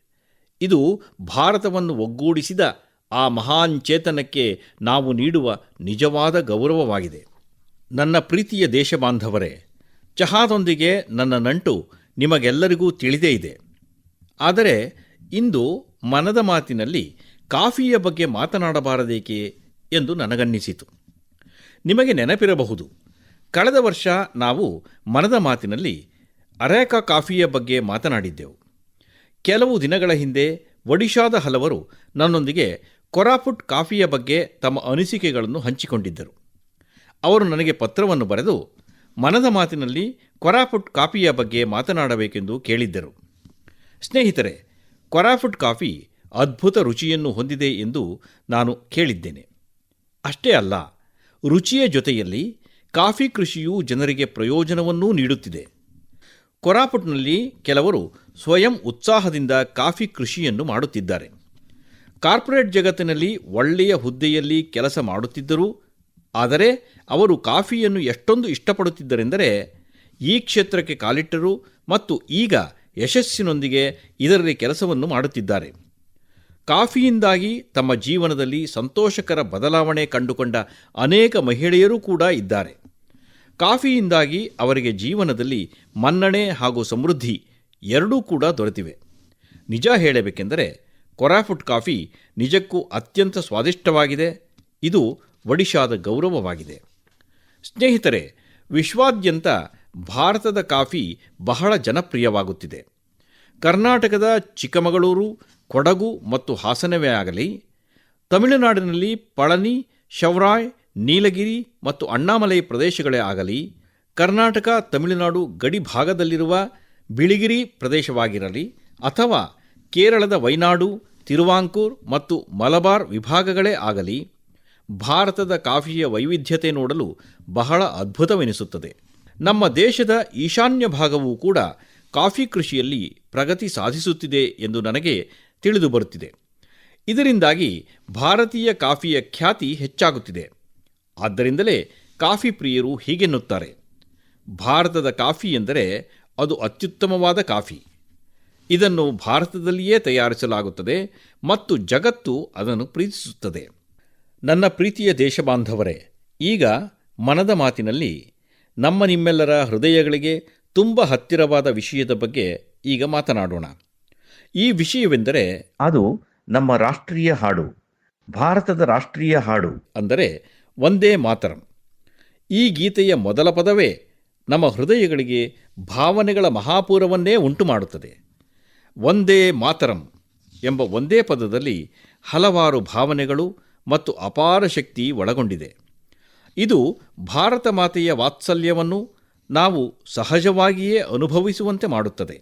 ಇದು ಭಾರತವನ್ನು ಒಗ್ಗೂಡಿಸಿದ ಆ ಮಹಾನ್ ಚೇತನಕ್ಕೆ ನಾವು ನೀಡುವ ನಿಜವಾದ ಗೌರವವಾಗಿದೆ. ನನ್ನ ಪ್ರೀತಿಯ ದೇಶಬಾಂಧವರೇ ಚಹಾದೊಂದಿಗೆ ನನ್ನ ನಂಟು ನಿಮಗೆಲ್ಲರಿಗೂ ತಿಳಿದೇ ಇದೆ. ಆದರೆ ಇಂದು ಮನದ ಮಾತಿನಲ್ಲಿ ಕಾಫಿಯ ಬಗ್ಗೆ ಮಾತನಾಡಬಾರದೇಕೆ ಎಂದು ನನಗನ್ನಿಸಿತು. ನಿಮಗೆ ನೆನಪಿರಬಹುದು, ಕಳೆದ ವರ್ಷ ನಾವು ಮನದ ಮಾತಿನಲ್ಲಿ ಅರೇಕಾ ಕಾಫಿಯ ಬಗ್ಗೆ ಮಾತನಾಡಿದ್ದೆವು. ಕೆಲವು ದಿನಗಳ ಹಿಂದೆ ಒಡಿಶಾದ ಹಲವರು ನನ್ನೊಂದಿಗೆ ಕೊರಾಪುಟ್ ಕಾಫಿಯ ಬಗ್ಗೆ ತಮ್ಮ ಅನಿಸಿಕೆಗಳನ್ನು ಹಂಚಿಕೊಂಡಿದ್ದರು. ಅವರು ನನಗೆ ಪತ್ರವನ್ನು ಬರೆದು ಮನದ ಮಾತಿನಲ್ಲಿ ಕೊರಾಫುಟ್ ಕಾಫಿಯ ಬಗ್ಗೆ ಮಾತನಾಡಬೇಕೆಂದು ಕೇಳಿದ್ದರು. ಸ್ನೇಹಿತರೆ ಕೊರಾಫುಟ್ ಕಾಫಿ ಅದ್ಭುತ ರುಚಿಯನ್ನು ಹೊಂದಿದೆ ಎಂದು ನಾನು ಕೇಳಿದ್ದೇನೆ. ಅಷ್ಟೇ ಅಲ್ಲ, ರುಚಿಯ ಜೊತೆಯಲ್ಲಿ ಕಾಫಿ ಕೃಷಿಯು ಜನರಿಗೆ ಪ್ರಯೋಜನವನ್ನೂ ನೀಡುತ್ತಿದೆ. ಕೊರಾಪುಟ್ನಲ್ಲಿ ಕೆಲವರು ಸ್ವಯಂ ಉತ್ಸಾಹದಿಂದ ಕಾಫಿ ಕೃಷಿಯನ್ನು ಮಾಡುತ್ತಿದ್ದಾರೆ. ಕಾರ್ಪೊರೇಟ್ ಜಗತ್ತಿನಲ್ಲಿ ಒಳ್ಳೆಯ ಹುದ್ದೆಯಲ್ಲಿ ಕೆಲಸ ಮಾಡುತ್ತಿದ್ದರೂ ಆದರೆ ಅವರು ಕಾಫಿಯನ್ನು ಎಷ್ಟೊಂದು ಇಷ್ಟಪಡುತ್ತಿದ್ದರೆಂದರೆ ಈ ಕ್ಷೇತ್ರಕ್ಕೆ ಕಾಲಿಟ್ಟರು ಮತ್ತು ಈಗ ಯಶಸ್ಸಿನೊಂದಿಗೆ ಇದರಲ್ಲಿ ಕೆಲಸವನ್ನು ಮಾಡುತ್ತಿದ್ದಾರೆ. ಕಾಫಿಯಿಂದಾಗಿ ತಮ್ಮ ಜೀವನದಲ್ಲಿ ಸಂತೋಷಕರ ಬದಲಾವಣೆ ಕಂಡುಕೊಂಡ ಅನೇಕ ಮಹಿಳೆಯರೂ ಕೂಡ ಇದ್ದಾರೆ. ಕಾಫಿಯಿಂದಾಗಿ ಅವರಿಗೆ ಜೀವನದಲ್ಲಿ ಮನ್ನಣೆ ಹಾಗೂ ಸಮೃದ್ಧಿ ಎರಡೂ ಕೂಡ ದೊರೆತಿವೆ. ನಿಜ ಹೇಳಬೇಕೆಂದರೆ ಕೊರಾಫುಟ್ ಕಾಫಿ ನಿಜಕ್ಕೂ ಅತ್ಯಂತ ಸ್ವಾದಿಷ್ಟವಾಗಿದೆ. ಇದು ಒಡಿಶಾದ ಗೌರವವಾಗಿದೆ. ಸ್ನೇಹಿತರೆ, ವಿಶ್ವಾದ್ಯಂತ ಭಾರತದ ಕಾಫಿ ಬಹಳ ಜನಪ್ರಿಯವಾಗುತ್ತಿದೆ. ಕರ್ನಾಟಕದ ಚಿಕ್ಕಮಗಳೂರು, ಕೊಡಗು ಮತ್ತು ಹಾಸನವೇ ಆಗಲಿ, ತಮಿಳುನಾಡಿನಲ್ಲಿ ಪಳನಿ, ಶೌರಾಯ್, ನೀಲಗಿರಿ ಮತ್ತು ಅಣ್ಣಾಮಲೈ ಪ್ರದೇಶಗಳೇ ಆಗಲಿ, ಕರ್ನಾಟಕ, ತಮಿಳುನಾಡು ಗಡಿ ಭಾಗದಲ್ಲಿರುವ ಬಿಳಿಗಿರಿ ಪ್ರದೇಶವಾಗಿರಲಿ ಅಥವಾ ಕೇರಳದ ವೈನಾಡು, ತಿರುವಾಂಕೂರ್ ಮತ್ತು ಮಲಬಾರ್ ವಿಭಾಗಗಳೇ ಆಗಲಿ ಭಾರತದ ಕಾಫಿಯ ವೈವಿಧ್ಯತೆ ನೋಡಲು ಬಹಳ ಅದ್ಭುತವೆನಿಸುತ್ತದೆ. ನಮ್ಮ ದೇಶದ ಈಶಾನ್ಯ ಭಾಗವೂ ಕೂಡ ಕಾಫಿ ಕೃಷಿಯಲ್ಲಿ ಪ್ರಗತಿ ಸಾಧಿಸುತ್ತಿದೆ ಎಂದು ನನಗೆ ತಿಳಿದು ಬರುತ್ತಿದೆ ಇದರಿಂದಾಗಿ ಭಾರತೀಯ ಕಾಫಿಯ ಖ್ಯಾತಿ ಹೆಚ್ಚಾಗುತ್ತಿದೆ. ಆದ್ದರಿಂದಲೇ ಕಾಫಿ ಪ್ರಿಯರು ಹೀಗೆನ್ನುತ್ತಾರೆ. ಭಾರತದ ಕಾಫಿ ಎಂದರೆ ಅದು ಅತ್ಯುತ್ತಮವಾದ ಕಾಫಿ. ಇದನ್ನು ಭಾರತದಲ್ಲಿಯೇ ತಯಾರಿಸಲಾಗುತ್ತದೆ ಮತ್ತು ಜಗತ್ತು ಅದನ್ನು ಪ್ರೀತಿಸುತ್ತದೆ. ನನ್ನ ಪ್ರೀತಿಯ ದೇಶಬಾಂಧವರೇ ಈಗ ಮನದ ಮಾತಿನಲ್ಲಿ ನಮ್ಮ ನಿಮ್ಮೆಲ್ಲರ ಹೃದಯಗಳಿಗೆ ತುಂಬ ಹತ್ತಿರವಾದ ವಿಷಯದ ಬಗ್ಗೆ ಈಗ ಮಾತನಾಡೋಣ. ಈ ವಿಷಯವೆಂದರೆ ಅದು ನಮ್ಮ ರಾಷ್ಟ್ರೀಯ ಹಾಡು ಭಾರತದ ರಾಷ್ಟ್ರೀಯ ಹಾಡು. ಅಂದರೆ ಒಂದೇ ಮಾತರಂ. ಈ ಗೀತೆಯ ಮೊದಲ ಪದವೇ ನಮ್ಮ ಹೃದಯಗಳಿಗೆ ಭಾವನೆಗಳ ಮಹಾಪೂರವನ್ನೇ ಉಂಟು ಮಾಡುತ್ತದೆ ಒಂದೇ ಮಾತರಂ ಎಂಬ ಒಂದೇ ಪದದಲ್ಲಿ ಹಲವಾರು ಭಾವನೆಗಳು ಮತ್ತು ಅಪಾರ ಶಕ್ತಿ ಒಳಗೊಂಡಿದೆ. ಇದು ಭಾರತ ಮಾತೆಯ ವಾತ್ಸಲ್ಯವನ್ನು ನಾವು ಸಹಜವಾಗಿಯೇ ಅನುಭವಿಸುವಂತೆ ಮಾಡುತ್ತದೆ.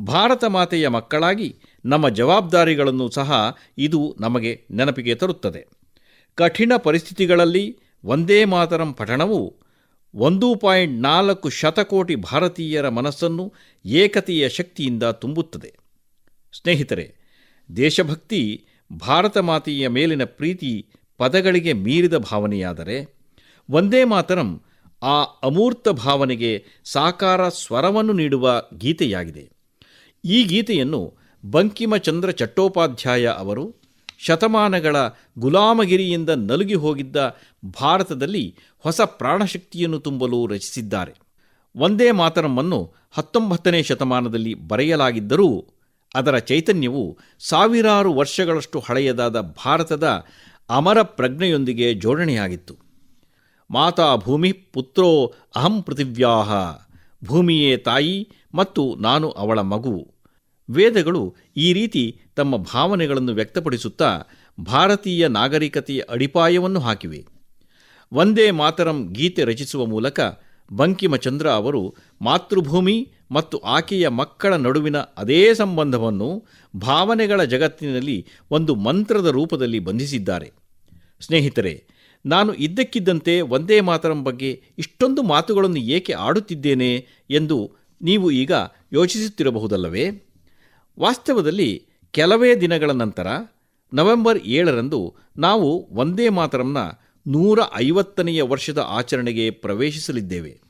ಭಾರತ ಮಾತೆಯ ಮಕ್ಕಳಾಗಿ ನಮ್ಮ ಜವಾಬ್ದಾರಿಗಳನ್ನು ಸಹ ಇದು ನಮಗೆ ನೆನಪಿಗೆ ತರುತ್ತದೆ. ಕಠಿಣ ಪರಿಸ್ಥಿತಿಗಳಲ್ಲಿ ಒಂದೇ ಮಾತರಂ ಪಠಣವು ಒಂದು ಪಾಯಿಂಟ್ ನಾಲ್ಕು ಶತಕೋಟಿ ಭಾರತೀಯರ ಮನಸ್ಸನ್ನು ಏಕತೆಯ ಶಕ್ತಿಯಿಂದ ತುಂಬುತ್ತದೆ. ಸ್ನೇಹಿತರೆ, ದೇಶಭಕ್ತಿ ಭಾರತ ಮಾತೆಯ ಮೇಲಿನ ಪ್ರೀತಿ ಪದಗಳಿಗೆ ಮೀರಿದ ಭಾವನೆಯಾದರೆ ಒಂದೇ ಮಾತರಂ ಆ ಅಮೂರ್ತ ಭಾವನೆಗೆ ಸಾಕಾರ ಸ್ವರವನ್ನು ನೀಡುವ ಗೀತೆಯಾಗಿದೆ. ಈ ಗೀತೆಯನ್ನು ಬಂಕಿಮಚಂದ್ರ ಚಟ್ಟೋಪಾಧ್ಯಾಯ ಅವರು ಶತಮಾನಗಳ ಗುಲಾಮಗಿರಿಯಿಂದ ನಲುಗಿ ಹೋಗಿದ್ದ ಭಾರತದಲ್ಲಿ ಹೊಸ ಪ್ರಾಣಶಕ್ತಿಯನ್ನು ತುಂಬಲು ರಚಿಸಿದ್ದಾರೆ. ಒಂದೇ ಮಾತರಮ್ಮನ್ನು ಹತ್ತೊಂಬತ್ತನೇ ಶತಮಾನದಲ್ಲಿ ಬರೆಯಲಾಗಿದ್ದರೂ ಅದರ ಚೈತನ್ಯವು ಸಾವಿರಾರು ವರ್ಷಗಳಷ್ಟು ಹಳೆಯದಾದ ಭಾರತದ ಅಮರ ಪ್ರಜ್ಞೆಯೊಂದಿಗೆ ಜೋಡಣೆಯಾಗಿತ್ತು. ಮಾತಾ ಭೂಮಿ ಪುತ್ರೋ ಅಹಂ ಪೃಥಿವ್ಯಾಹ, ಭೂಮಿಯೇ ತಾಯಿ ಮತ್ತು ನಾನು ಅವಳ ಮಗು. ವೇದಗಳು ಈ ರೀತಿ ತಮ್ಮ ಭಾವನೆಗಳನ್ನು ವ್ಯಕ್ತಪಡಿಸುತ್ತಾ ಭಾರತೀಯ ನಾಗರಿಕತೆಯ ಅಡಿಪಾಯವನ್ನು ಹಾಕಿವೆ. ಒಂದೇ ಮಾತರಂ ಗೀತೆ ರಚಿಸುವ ಮೂಲಕ ಬಂಕಿಮಚಂದ್ರ ಅವರು ಮಾತೃಭೂಮಿ ಮತ್ತು ಆಕೆಯ ಮಕ್ಕಳ ನಡುವಿನ ಅದೇ ಸಂಬಂಧವನ್ನು ಭಾವನೆಗಳ ಜಗತ್ತಿನಲ್ಲಿ ಒಂದು ಮಂತ್ರದ ರೂಪದಲ್ಲಿ ಬಂಧಿಸಿದ್ದಾರೆ. ಸ್ನೇಹಿತರೆ, ನಾನು ಇದ್ದಕ್ಕಿದ್ದಂತೆ ಒಂದೇ ಮಾತರಂ ಬಗ್ಗೆ ಇಷ್ಟೊಂದು ಮಾತುಗಳನ್ನು ಏಕೆ ಆಡುತ್ತಿದ್ದೇನೆ ಎಂದು ನೀವು ಈಗ ಯೋಚಿಸುತ್ತಿರಬಹುದಲ್ಲವೇ? ವಾಸ್ತವದಲ್ಲಿ ಕೆಲವೇ ದಿನಗಳ ನಂತರ ನವೆಂಬರ್ ಏಳರಂದು ನಾವು ಒಂದೇ ಮಾತರಂನ ನೂರ ಐವತ್ತನೆಯ ವರ್ಷದ ಆಚರಣೆಗೆ ಪ್ರವೇಶಿಸಲಿದ್ದೇವೆ.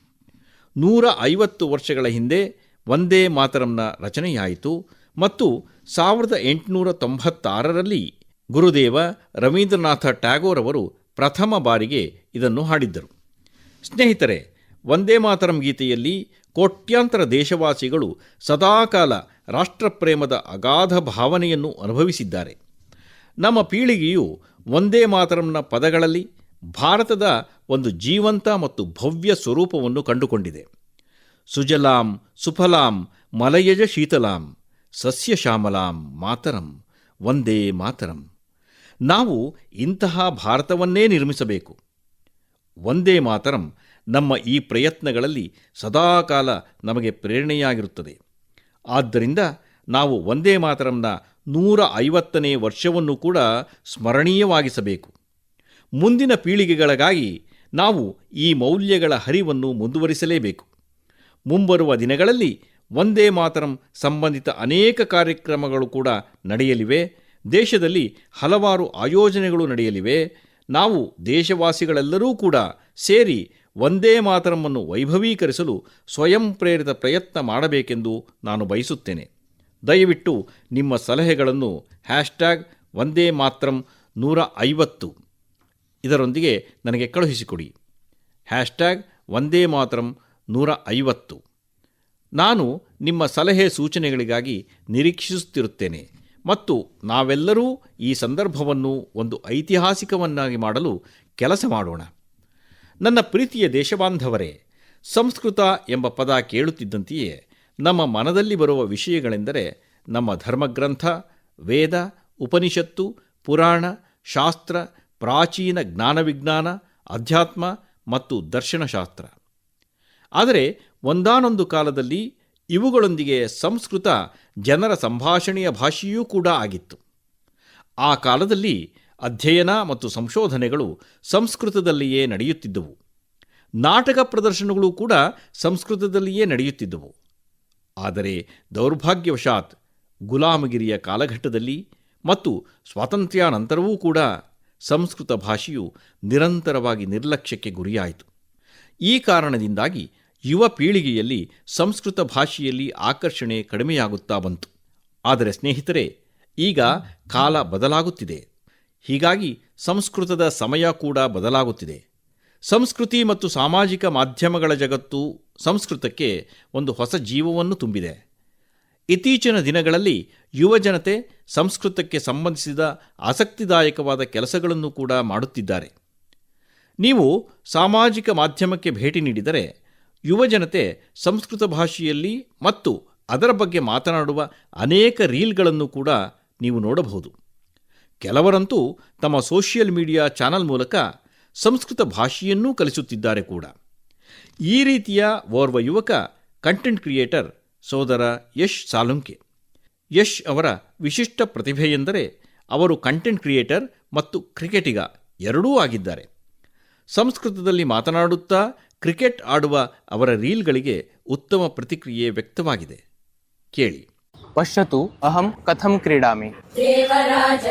ನೂರ ಐವತ್ತು ವರ್ಷಗಳ ಹಿಂದೆ ವಂದೇ ಮಾತರಂನ ರಚನೆಯಾಯಿತು ಮತ್ತು ಸಾವಿರದ ಎಂಟುನೂರ ತೊಂಬತ್ತಾರರಲ್ಲಿ ಗುರುದೇವ ರವೀಂದ್ರನಾಥ ಟ್ಯಾಗೋರ್ ಅವರು ಪ್ರಥಮ ಬಾರಿಗೆ ಇದನ್ನು ಹಾಡಿದ್ದರು. ಸ್ನೇಹಿತರೆ, ವಂದೇ ಮಾತರಂ ಗೀತೆಯಲ್ಲಿ ಕೋಟ್ಯಾಂತರ ದೇಶವಾಸಿಗಳು ಸದಾಕಾಲ ರಾಷ್ಟ್ರಪ್ರೇಮದ ಅಗಾಧ ಭಾವನೆಯನ್ನು ಅನುಭವಿಸಿದ್ದಾರೆ. ನಮ್ಮ ಪೀಳಿಗೆಯು ಒಂದೇ ಮಾತರಂನ ಪದಗಳಲ್ಲಿ ಭಾರತದ ಒಂದು ಜೀವಂತ ಮತ್ತು ಭವ್ಯ ಸ್ವರೂಪವನ್ನು ಕಂಡುಕೊಂಡಿದೆ. ಸುಜಲಾಂ, ಸುಫಲಾಂ, ಮಲಯಜ ಶೀತಲಾಂ ಸಸ್ಯಶ್ಯಾಮಲಾಂ ಮಾತರಂ ಒಂದೇ ಮಾತರಂ. ನಾವು ಇಂತಹ ಭಾರತವನ್ನೇ ನಿರ್ಮಿಸಬೇಕು. ಒಂದೇ ಮಾತರಂ ನಮ್ಮ ಈ ಪ್ರಯತ್ನಗಳಲ್ಲಿ ಸದಾಕಾಲ ನಮಗೆ ಪ್ರೇರಣೆಯಾಗಿರುತ್ತದೆ. ಆದ್ದರಿಂದ ನಾವು ಒಂದೇ ಮಾತರಂನ ನೂರ ಐವತ್ತನೇ ವರ್ಷವನ್ನು ಕೂಡ ಸ್ಮರಣೀಯವಾಗಿಸಬೇಕು. ಮುಂದಿನ ಪೀಳಿಗೆಗಳಿಗಾಗಿ ನಾವು ಈ ಮೌಲ್ಯಗಳ ಹರಿವನ್ನು ಮುಂದುವರಿಸಲೇಬೇಕು. ಮುಂಬರುವ ದಿನಗಳಲ್ಲಿ ಒಂದೇ ಮಾತರಂ ಸಂಬಂಧಿತ ಅನೇಕ ಕಾರ್ಯಕ್ರಮಗಳು ಕೂಡ ನಡೆಯಲಿವೆ. ದೇಶದಲ್ಲಿ ಹಲವಾರು ಆಯೋಜನೆಗಳು ನಡೆಯಲಿವೆ. ನಾವು ದೇಶವಾಸಿಗಳೆಲ್ಲರೂ ಕೂಡ ಸೇರಿ ಒಂದೇ ಮಾತರಮನ್ನು ವೈಭವೀಕರಿಸಲು ಸ್ವಯಂ ಪ್ರೇರಿತ ಪ್ರಯತ್ನ ಮಾಡಬೇಕೆಂದು ನಾನು ಬಯಸುತ್ತೇನೆ. ದಯವಿಟ್ಟು ನಿಮ್ಮ ಸಲಹೆಗಳನ್ನು ಹ್ಯಾಶ್ಟ್ಯಾಗ್ ಒಂದೇ ಮಾತರಂ ನೂರ ಐವತ್ತು. ಇದರೊಂದಿಗೆ ನನಗೆ ಕಳುಹಿಸಿಕೊಡಿ. ಹ್ಯಾಶ್ಟ್ಯಾಗ್ ಒಂದೇ ಮಾತ್ರಂ ನೂರ ಐವತ್ತು ನಾನು ನಿಮ್ಮ ಸಲಹೆ ಸೂಚನೆಗಳಿಗಾಗಿ ನಿರೀಕ್ಷಿಸುತ್ತಿರುತ್ತೇನೆ ಮತ್ತು ನಾವೆಲ್ಲರೂ ಈ ಸಂದರ್ಭವನ್ನು ಒಂದು ಐತಿಹಾಸಿಕವನ್ನಾಗಿ ಮಾಡಲು ಕೆಲಸ ಮಾಡೋಣ. ನನ್ನ ಪ್ರೀತಿಯ ದೇಶಬಾಂಧವರೇ, ಸಂಸ್ಕೃತ ಎಂಬ ಪದ ಕೇಳುತ್ತಿದ್ದಂತೆಯೇ ನಮ್ಮ ಮನದಲ್ಲಿ ಬರುವ ವಿಷಯಗಳೆಂದರೆ ನಮ್ಮ ಧರ್ಮಗ್ರಂಥ, ವೇದ, ಉಪನಿಷತ್ತು, ಪುರಾಣ, ಶಾಸ್ತ್ರ ಪ್ರಾಚೀನ ಜ್ಞಾನವಿಜ್ಞಾನ, ಅಧ್ಯಾತ್ಮ ಮತ್ತು ದರ್ಶನಶಾಸ್ತ್ರ. ಆದರೆ ಒಂದಾನೊಂದು ಕಾಲದಲ್ಲಿ ಇವುಗಳೊಂದಿಗೆ ಸಂಸ್ಕೃತ ಜನರ ಸಂಭಾಷಣೆಯ ಭಾಷೆಯೂ ಕೂಡ ಆಗಿತ್ತು. ಆ ಕಾಲದಲ್ಲಿ ಅಧ್ಯಯನ ಮತ್ತು ಸಂಶೋಧನೆಗಳು ಸಂಸ್ಕೃತದಲ್ಲಿಯೇ ನಡೆಯುತ್ತಿದ್ದವು. ನಾಟಕ ಪ್ರದರ್ಶನಗಳು ಕೂಡ ಸಂಸ್ಕೃತದಲ್ಲಿಯೇ ನಡೆಯುತ್ತಿದ್ದವು. ಆದರೆ ದೌರ್ಭಾಗ್ಯವಶಾತ್ ಗುಲಾಮಗಿರಿಯ ಕಾಲಘಟ್ಟದಲ್ಲಿ ಮತ್ತು ಸ್ವಾತಂತ್ರ್ಯಾನಂತರವೂ ಕೂಡ ಸಂಸ್ಕೃತ ಭಾಷೆಯು ನಿರಂತರವಾಗಿ ನಿರ್ಲಕ್ಷ್ಯಕ್ಕೆ ಗುರಿಯಾಯಿತು. ಈ ಕಾರಣದಿಂದಾಗಿ ಯುವ ಪೀಳಿಗೆಯಲ್ಲಿ ಸಂಸ್ಕೃತ ಭಾಷೆಯಲ್ಲಿ ಆಕರ್ಷಣೆ ಕಡಿಮೆಯಾಗುತ್ತಾ ಬಂತು. ಆದರೆ ಸ್ನೇಹಿತರೆ, ಈಗ ಕಾಲ ಬದಲಾಗುತ್ತಿದೆ. ಹೀಗಾಗಿ ಸಂಸ್ಕೃತದ ಸಮಯ ಕೂಡ ಬದಲಾಗುತ್ತಿದೆ. ಸಂಸ್ಕೃತಿ ಮತ್ತು ಸಾಮಾಜಿಕ ಮಾಧ್ಯಮಗಳ ಜಗತ್ತು ಸಂಸ್ಕೃತಕ್ಕೆ ಒಂದು ಹೊಸ ಜೀವವನ್ನು ತುಂಬಿದೆ. ಇತ್ತೀಚಿನ ದಿನಗಳಲ್ಲಿ ಯುವಜನತೆ ಸಂಸ್ಕೃತಕ್ಕೆ ಸಂಬಂಧಿಸಿದ ಆಸಕ್ತಿದಾಯಕವಾದ ಕೆಲಸಗಳನ್ನು ಕೂಡ ಮಾಡುತ್ತಿದ್ದಾರೆ. ನೀವು ಸಾಮಾಜಿಕ ಮಾಧ್ಯಮಕ್ಕೆ ಭೇಟಿ ನೀಡಿದರೆ ಯುವಜನತೆ ಸಂಸ್ಕೃತ ಭಾಷೆಯಲ್ಲಿ ಮತ್ತು ಅದರ ಬಗ್ಗೆ ಮಾತನಾಡುವ ಅನೇಕ ರೀಲ್ಗಳನ್ನು ಕೂಡ ನೀವು ನೋಡಬಹುದು. ಕೆಲವರಂತೂ ತಮ್ಮ ಸೋಷಿಯಲ್ ಮೀಡಿಯಾ ಚಾನಲ್ ಮೂಲಕ ಸಂಸ್ಕೃತ ಭಾಷೆಯನ್ನೂ ಕಲಿಸುತ್ತಿದ್ದಾರೆ ಕೂಡ. ಈ ರೀತಿಯ ಓರ್ವ ಯುವಕ ಕಂಟೆಂಟ್ ಕ್ರಿಯೇಟರ್ ಸೋದರ ಯಶ್ ಸಾಲುಂಕೆ. ಯಶ್ ಅವರ ವಿಶಿಷ್ಟ ಪ್ರತಿಭೆಯೆಂದರೆ ಅವರು ಕಂಟೆಂಟ್ ಕ್ರಿಯೇಟರ್ ಮತ್ತು ಕ್ರಿಕೆಟಿಗ ಎರಡೂ ಆಗಿದ್ದಾರೆ. ಸಂಸ್ಕೃತದಲ್ಲಿ ಮಾತನಾಡುತ್ತಾ ಕ್ರಿಕೆಟ್ ಆಡುವ ಅವರ ರೀಲ್ಗಳಿಗೆ ಉತ್ತಮ ಪ್ರತಿಕ್ರಿಯೆ ವ್ಯಕ್ತವಾಗಿದೆ. ಕೇಳಿ. ಪಶ್ಯತು ಅಹಂ ಕಥಂ ಕ್ರೀಡಾಮಿ. ದೇವರಾಜ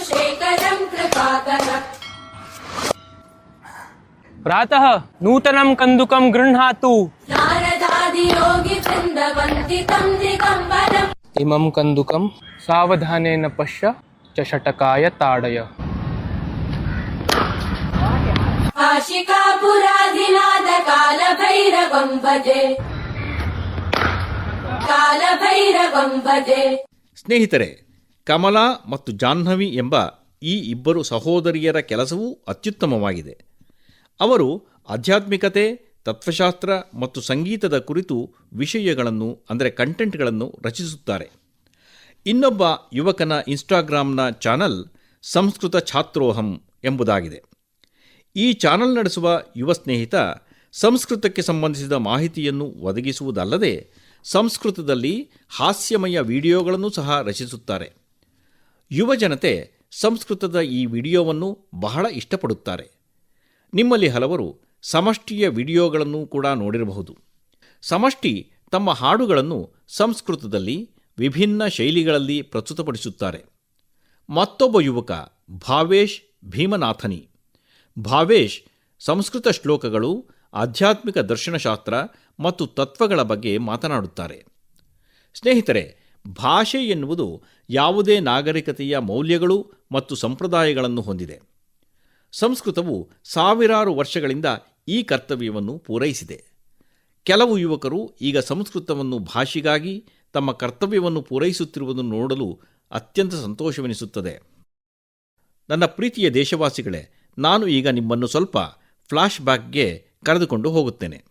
ಶೇಖರಂ ಕೃಪಾಕರ. प्रातः नूतनं कन्दुकं गृह्णातु नारदादियोगिवृन्दवन्दितम् दिगम्बरम् इमं कन्दुकं सावधानेन पश्य च षटकाय ताडय काशिकापुराधिनाद कालभैरवम् भजे कालभैरवम् भजे ಸ್ನೇಹಿತರೆ ಕಮಲಾ ಮತ್ತು ಜಾಹ್ನವಿ ಎಂಬ ಈ ಇಬ್ಬರು ಸಹೋದರಿಯರ ಕೆಲಸವೂ ಅತ್ಯುತ್ತಮವಾಗಿದೆ ಅವರು ಆಧ್ಯಾತ್ಮಿಕತೆ, ತತ್ವಶಾಸ್ತ್ರ ಮತ್ತು ಸಂಗೀತದ ಕುರಿತು ವಿಷಯಗಳನ್ನು, ಅಂದರೆ ಕಂಟೆಂಟ್ಗಳನ್ನು ರಚಿಸುತ್ತಾರೆ. ಇನ್ನೊಬ್ಬ ಯುವಕನ ಇನ್ಸ್ಟಾಗ್ರಾಮ್ನ ಚಾನಲ್ ಸಂಸ್ಕೃತ ಛಾತ್ರೋಹಂ ಎಂಬುದಾಗಿದೆ. ಈ ಚಾನಲ್ ನಡೆಸುವ ಯುವ ಸ್ನೇಹಿತ ಸಂಸ್ಕೃತಕ್ಕೆ ಸಂಬಂಧಿಸಿದ ಮಾಹಿತಿಯನ್ನು ಒದಗಿಸುವುದಲ್ಲದೆ ಸಂಸ್ಕೃತದಲ್ಲಿ ಹಾಸ್ಯಮಯ ವಿಡಿಯೋಗಳನ್ನು ಸಹ ರಚಿಸುತ್ತಾರೆ. ಯುವ ಜನತೆ ಸಂಸ್ಕೃತದ ಈ ವಿಡಿಯೋವನ್ನು ಬಹಳ ಇಷ್ಟಪಡುತ್ತಾರೆ. ನಿಮ್ಮಲ್ಲಿ ಹಲವರು ಸಮಷ್ಟಿಯ ವಿಡಿಯೋಗಳನ್ನು ಕೂಡ ನೋಡಿರಬಹುದು. ಸಮಷ್ಟಿ ತಮ್ಮ ಹಾಡುಗಳನ್ನು ಸಂಸ್ಕೃತದಲ್ಲಿ ವಿಭಿನ್ನ ಶೈಲಿಗಳಲ್ಲಿ ಪ್ರಸ್ತುತಪಡಿಸುತ್ತಾರೆ. ಮತ್ತೊಬ್ಬ ಯುವಕ ಭಾವೇಶ್ ಭೀಮನಾಥನಿ. ಭಾವೇಶ್ ಸಂಸ್ಕೃತ ಶ್ಲೋಕಗಳು, ಆಧ್ಯಾತ್ಮಿಕ ದರ್ಶನಶಾಸ್ತ್ರ ಮತ್ತು ತತ್ವಗಳ ಬಗ್ಗೆ ಮಾತನಾಡುತ್ತಾರೆ. ಸ್ನೇಹಿತರೆ, ಭಾಷೆ ಎನ್ನುವುದು ಯಾವುದೇ ನಾಗರಿಕತೆಯ ಮೌಲ್ಯಗಳು ಮತ್ತು ಸಂಪ್ರದಾಯಗಳನ್ನು ಹೊಂದಿದೆ. ಸಂಸ್ಕೃತವು ಸಾವಿರಾರು ವರ್ಷಗಳಿಂದ ಈ ಕರ್ತವ್ಯವನ್ನು ಪೂರೈಸಿದೆ. ಕೆಲವು ಯುವಕರು ಈಗ ಸಂಸ್ಕೃತವನ್ನು ಭಾಷೆಗಾಗಿ ತಮ್ಮ ಕರ್ತವ್ಯವನ್ನು ಪೂರೈಸುತ್ತಿರುವುದನ್ನು ನೋಡಲು ಅತ್ಯಂತ ಸಂತೋಷವೆನಿಸುತ್ತದೆ. ನನ್ನ ಪ್ರೀತಿಯ ದೇಶವಾಸಿಗಳೇ, ನಾನು ಈಗ ನಿಮ್ಮನ್ನು ಸ್ವಲ್ಪ ಫ್ಲಾಶ್ ಬ್ಯಾಕ್ಗೆ ಕರೆದುಕೊಂಡು ಹೋಗುತ್ತೇನೆ.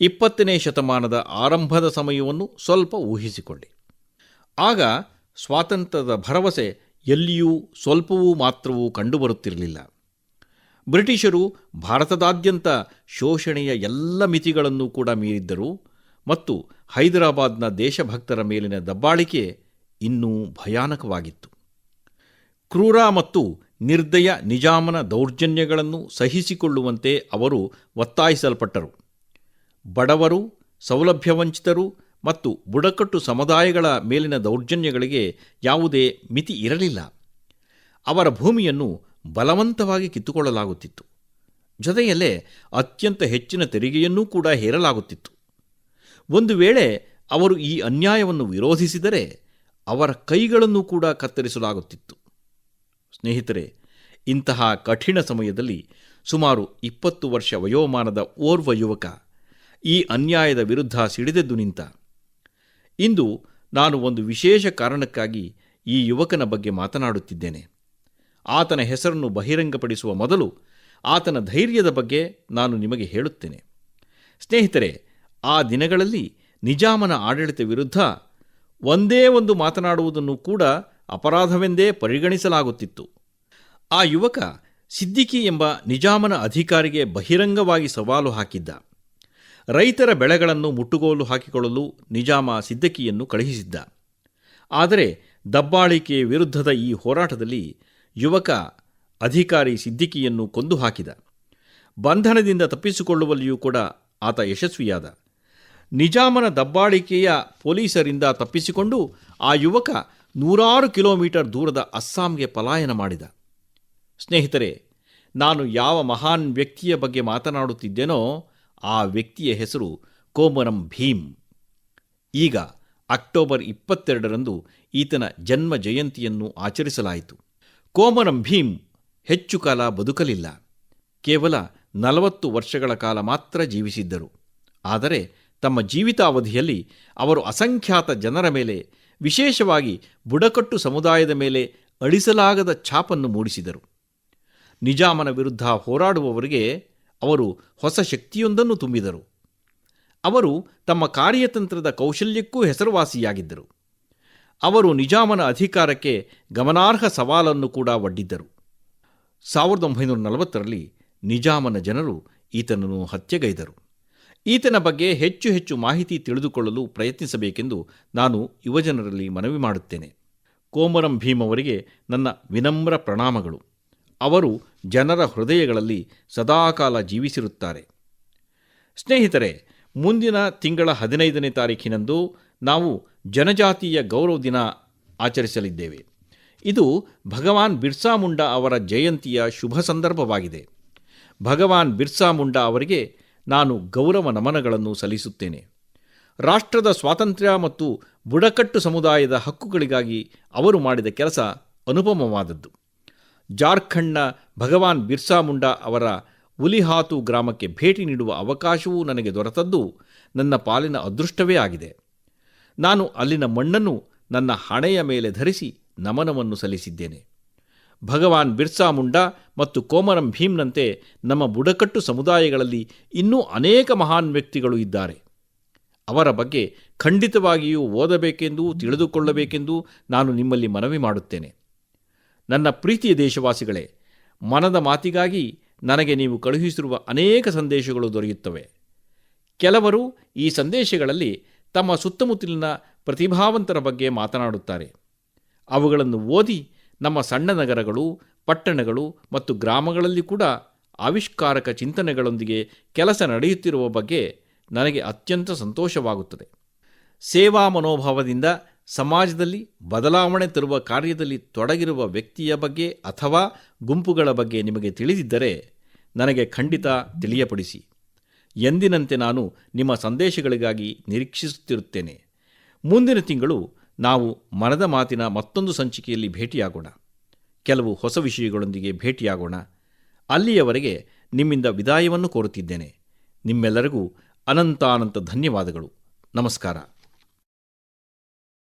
ಇಪ್ಪತ್ತನೇ ಶತಮಾನದ ಆರಂಭದ ಸಮಯವನ್ನು ಸ್ವಲ್ಪ ಊಹಿಸಿಕೊಳ್ಳಿ. ಆಗ ಸ್ವಾತಂತ್ರ್ಯದ ಭರವಸೆ ಎಲ್ಲಿಯೂ ಸ್ವಲ್ಪವೂ ಮಾತ್ರವೂ ಕಂಡುಬರುತ್ತಿರಲಿಲ್ಲ. ಬ್ರಿಟಿಷರು ಭಾರತದಾದ್ಯಂತ ಶೋಷಣೆಯ ಎಲ್ಲ ಮಿತಿಗಳನ್ನು ಕೂಡ ಮೀರಿದ್ದರು ಮತ್ತು ಹೈದರಾಬಾದ್ನ ದೇಶಭಕ್ತರ ಮೇಲಿನ ದಬ್ಬಾಳಿಕೆ ಇನ್ನೂ ಭಯಾನಕವಾಗಿತ್ತು. ಕ್ರೂರ ಮತ್ತು ನಿರ್ದಯ ನಿಜಾಮನ ದೌರ್ಜನ್ಯಗಳನ್ನು ಸಹಿಸಿಕೊಳ್ಳುವಂತೆ ಅವರು ಒತ್ತಾಯಿಸಲ್ಪಟ್ಟರು. ಬಡವರು, ಸೌಲಭ್ಯವಂಚಿತರು ಮತ್ತು ಬುಡಕಟ್ಟು ಸಮುದಾಯಗಳ ಮೇಲಿನ ದೌರ್ಜನ್ಯಗಳಿಗೆ ಯಾವುದೇ ಮಿತಿ ಇರಲಿಲ್ಲ. ಅವರ ಭೂಮಿಯನ್ನು ಬಲವಂತವಾಗಿ ಕಿತ್ತುಕೊಳ್ಳಲಾಗುತ್ತಿತ್ತು. ಜೊತೆಯಲ್ಲೇ ಅತ್ಯಂತ ಹೆಚ್ಚಿನ ತೆರಿಗೆಯನ್ನೂ ಕೂಡ ಹೇರಲಾಗುತ್ತಿತ್ತು. ಒಂದು ವೇಳೆ ಅವರು ಈ ಅನ್ಯಾಯವನ್ನು ವಿರೋಧಿಸಿದರೆ ಅವರ ಕೈಗಳನ್ನು ಕೂಡ ಕತ್ತರಿಸಲಾಗುತ್ತಿತ್ತು. ಸ್ನೇಹಿತರೆ, ಇಂತಹ ಕಠಿಣ ಸಮಯದಲ್ಲಿ ಸುಮಾರು ಇಪ್ಪತ್ತು ವರ್ಷ ವಯೋಮಾನದ ಓರ್ವ ಯುವಕ ಈ ಅನ್ಯಾಯದ ವಿರುದ್ಧ ಸಿಡಿದೆದ್ದು ನಿಂತ, ಇಂದು ನಾನು ಒಂದು ವಿಶೇಷ ಕಾರಣಕ್ಕಾಗಿ ಈ ಯುವಕನ ಬಗ್ಗೆ ಮಾತನಾಡುತ್ತಿದ್ದೇನೆ. ಆತನ ಹೆಸರನ್ನು ಬಹಿರಂಗಪಡಿಸುವ ಮೊದಲು ಆತನ ಧೈರ್ಯದ ಬಗ್ಗೆ ನಾನು ನಿಮಗೆ ಹೇಳುತ್ತೇನೆ. ಸ್ನೇಹಿತರೆ, ಆ ದಿನಗಳಲ್ಲಿ ನಿಜಾಮನ ಆಡಳಿತ ವಿರುದ್ಧ ಒಂದೇ ಒಂದು ಮಾತನಾಡುವುದನ್ನು ಕೂಡ ಅಪರಾಧವೆಂದೇ ಪರಿಗಣಿಸಲಾಗುತ್ತಿತ್ತು. ಆ ಯುವಕ ಸಿದ್ದಿಕಿ ಎಂಬ ನಿಜಾಮನ ಅಧಿಕಾರಿಗೆ ಬಹಿರಂಗವಾಗಿ ಸವಾಲು ಹಾಕಿದ್ದ. ರೈತರ ಬೆಳೆಗಳನ್ನು ಮುಟ್ಟುಗೋಲು ಹಾಕಿಕೊಳ್ಳಲು ನಿಜಾಮ ಸಿದ್ದಕಿಯನ್ನು ಕಳುಹಿಸಿದ್ದ. ಆದರೆ ದಬ್ಬಾಳಿಕೆ ವಿರುದ್ಧದ ಈ ಹೋರಾಟದಲ್ಲಿ ಯುವಕ ಅಧಿಕಾರಿ ಸಿದ್ದಿಕಿಯನ್ನು ಕೊಂದು ಹಾಕಿದ. ಬಂಧನದಿಂದ ತಪ್ಪಿಸಿಕೊಳ್ಳುವಲ್ಲಿಯೂ ಕೂಡ ಆತ ಯಶಸ್ವಿಯಾದ. ನಿಜಾಮನ ದಬ್ಬಾಳಿಕೆಯ ಪೊಲೀಸರಿಂದ ತಪ್ಪಿಸಿಕೊಂಡು ಆ ಯುವಕ ನೂರಾರು ಕಿಲೋಮೀಟರ್ ದೂರದ ಅಸ್ಸಾಂಗೆ ಪಲಾಯನ ಮಾಡಿದ. ಸ್ನೇಹಿತರೆ, ನಾನು ಯಾವ ಮಹಾನ್ ವ್ಯಕ್ತಿಯ ಬಗ್ಗೆ ಮಾತನಾಡುತ್ತಿದ್ದೇನೋ ಆ ವ್ಯಕ್ತಿಯ ಹೆಸರು ಕೋಮರಂ ಭೀಮ್. ಈಗ ಅಕ್ಟೋಬರ್ ಇಪ್ಪತ್ತೆರಡರಂದು ಈತನ ಜನ್ಮ ಜಯಂತಿಯನ್ನು ಆಚರಿಸಲಾಯಿತು. ಕೋಮರಂ ಭೀಮ್ ಹೆಚ್ಚು ಕಾಲ ಬದುಕಲಿಲ್ಲ. ಕೇವಲ ನಲವತ್ತು ವರ್ಷಗಳ ಕಾಲ ಮಾತ್ರ ಜೀವಿಸಿದ್ದರು. ಆದರೆ ತಮ್ಮ ಜೀವಿತಾವಧಿಯಲ್ಲಿ ಅವರು ಅಸಂಖ್ಯಾತ ಜನರ ಮೇಲೆ, ವಿಶೇಷವಾಗಿ ಬುಡಕಟ್ಟು ಸಮುದಾಯದ ಮೇಲೆ ಅಳಿಸಲಾಗದ ಛಾಪನ್ನು ಮೂಡಿಸಿದರು. ನಿಜಾಮನ ವಿರುದ್ಧ ಹೋರಾಡುವವರಿಗೆ ಅವರು ಹೊಸ ಶಕ್ತಿಯೊಂದನ್ನು ತುಂಬಿದರು. ಅವರು ತಮ್ಮ ಕಾರ್ಯತಂತ್ರದ ಕೌಶಲ್ಯಕ್ಕೂ ಹೆಸರುವಾಸಿಯಾಗಿದ್ದರು. ಅವರು ನಿಜಾಮನ ಅಧಿಕಾರಕ್ಕೆ ಗಮನಾರ್ಹ ಸವಾಲನ್ನು ಕೂಡ ಒಡ್ಡಿದ್ದರು. ಸಾವಿರದ ಒಂಬೈನೂರ ನಲವತ್ತರಲ್ಲಿ ನಿಜಾಮನ ಜನರು ಈತನನ್ನು ಹತ್ಯೆಗೈದರು. ಈತನ ಬಗ್ಗೆ ಹೆಚ್ಚು ಹೆಚ್ಚು ಮಾಹಿತಿ ತಿಳಿದುಕೊಳ್ಳಲು ಪ್ರಯತ್ನಿಸಬೇಕೆಂದು ನಾನು ಯುವಜನರಲ್ಲಿ ಮನವಿ ಮಾಡುತ್ತೇನೆ. ಕೋಮರಂ ಭೀಮ್ ಅವರಿಗೆ ನನ್ನ ವಿನಮ್ರ ಪ್ರಣಾಮಗಳು. ಅವರು ಜನರ ಹೃದಯಗಳಲ್ಲಿ ಸದಾಕಾಲ ಜೀವಿಸಿರುತ್ತಾರೆ. ಸ್ನೇಹಿತರೆ, ಮುಂದಿನ ತಿಂಗಳ ಹದಿನೈದನೇ ತಾರೀಖಿನಂದು ನಾವು ಜನಜಾತಿಯ ಗೌರವ ದಿನ ಆಚರಿಸಲಿದ್ದೇವೆ. ಇದು ಭಗವಾನ್ ಬಿರ್ಸಾ ಮುಂಡಾ ಅವರ ಜಯಂತಿಯ ಶುಭ ಸಂದರ್ಭವಾಗಿದೆ. ಭಗವಾನ್ ಬಿರ್ಸಾ ಮುಂಡಾ ಅವರಿಗೆ ನಾನು ಗೌರವ ನಮನಗಳನ್ನು ಸಲ್ಲಿಸುತ್ತೇನೆ. ರಾಷ್ಟ್ರದ ಸ್ವಾತಂತ್ರ್ಯ ಮತ್ತು ಬುಡಕಟ್ಟು ಸಮುದಾಯದ ಹಕ್ಕುಗಳಿಗಾಗಿ ಅವರು ಮಾಡಿದ ಕೆಲಸ ಅನುಪಮವಾದದ್ದು. ಜಾರ್ಖಂಡ್ನ ಭಗವಾನ್ ಬಿರ್ಸಾ ಮುಂಡಾ ಅವರ ಉಲಿಹಾತು ಗ್ರಾಮಕ್ಕೆ ಭೇಟಿ ನೀಡುವ ಅವಕಾಶವೂ ನನಗೆ ದೊರೆತದ್ದು ನನ್ನ ಪಾಲಿನ ಅದೃಷ್ಟವೇ ಆಗಿದೆ. ನಾನು ಅಲ್ಲಿನ ಮಣ್ಣನ್ನು ನನ್ನ ಹಣೆಯ ಮೇಲೆ ಧರಿಸಿ ನಮನವನ್ನು ಸಲ್ಲಿಸಿದ್ದೇನೆ. ಭಗವಾನ್ ಬಿರ್ಸಾ ಮುಂಡಾ ಮತ್ತು ಕೋಮರಂ ಭೀಮ್ನಂತೆ ನಮ್ಮ ಬುಡಕಟ್ಟು ಸಮುದಾಯಗಳಲ್ಲಿ ಇನ್ನೂ ಅನೇಕ ಮಹಾನ್ ವ್ಯಕ್ತಿಗಳು ಇದ್ದಾರೆ. ಅವರ ಬಗ್ಗೆ ಖಂಡಿತವಾಗಿಯೂ ಓದಬೇಕೆಂದು, ತಿಳಿದುಕೊಳ್ಳಬೇಕೆಂದು ನಾನು ನಿಮ್ಮಲ್ಲಿ ಮನವಿ ಮಾಡುತ್ತೇನೆ. ನನ್ನ ಪ್ರೀತಿಯ ದೇಶವಾಸಿಗಳೇ, ಮನದ ಮಾತಿಗಾಗಿ ನನಗೆ ನೀವು ಕಳುಹಿಸಿರುವ ಅನೇಕ ಸಂದೇಶಗಳು ದೊರೆಯುತ್ತವೆ. ಕೆಲವರು ಈ ಸಂದೇಶಗಳಲ್ಲಿ ತಮ್ಮ ಸುತ್ತಮುತ್ತಲಿನ ಪ್ರತಿಭಾವಂತರ ಬಗ್ಗೆ ಮಾತನಾಡುತ್ತಾರೆ. ಅವುಗಳನ್ನು ಓದಿ ನಮ್ಮ ಸಣ್ಣ ನಗರಗಳು, ಪಟ್ಟಣಗಳು ಮತ್ತು ಗ್ರಾಮಗಳಲ್ಲಿ ಕೂಡ ಆವಿಷ್ಕಾರಕ ಚಿಂತನೆಗಳೊಂದಿಗೆ ಕೆಲಸ ನಡೆಯುತ್ತಿರುವ ಬಗ್ಗೆ ನನಗೆ ಅತ್ಯಂತ ಸಂತೋಷವಾಗುತ್ತದೆ. ಸೇವಾ ಮನೋಭಾವದಿಂದ ಸಮಾಜದಲ್ಲಿ ಬದಲಾವಣೆ ತರುವ ಕಾರ್ಯದಲ್ಲಿ ತೊಡಗಿರುವ ವ್ಯಕ್ತಿಯ ಬಗ್ಗೆ ಅಥವಾ ಗುಂಪುಗಳ ಬಗ್ಗೆ ನಿಮಗೆ ತಿಳಿದಿದ್ದರೆ ನನಗೆ ಖಂಡಿತ ತಿಳಿಯಪಡಿಸಿ. ಎಂದಿನಂತೆ ನಾನು ನಿಮ್ಮ ಸಂದೇಶಗಳಿಗಾಗಿ ನಿರೀಕ್ಷಿಸುತ್ತಿರುತ್ತೇನೆ. ಮುಂದಿನ ತಿಂಗಳು ನಾವು ಮನದ ಮಾತಿನ ಮತ್ತೊಂದು ಸಂಚಿಕೆಯಲ್ಲಿ ಭೇಟಿಯಾಗೋಣ. ಕೆಲವು ಹೊಸ ವಿಷಯಗಳೊಂದಿಗೆ ಭೇಟಿಯಾಗೋಣ. ಅಲ್ಲಿಯವರೆಗೆ ನಿಮ್ಮಿಂದ ವಿದಾಯವನ್ನು ಕೋರುತ್ತಿದ್ದೇನೆ. ನಿಮ್ಮೆಲ್ಲರಿಗೂ ಅನಂತಾನಂತ ಧನ್ಯವಾದಗಳು. ನಮಸ್ಕಾರ.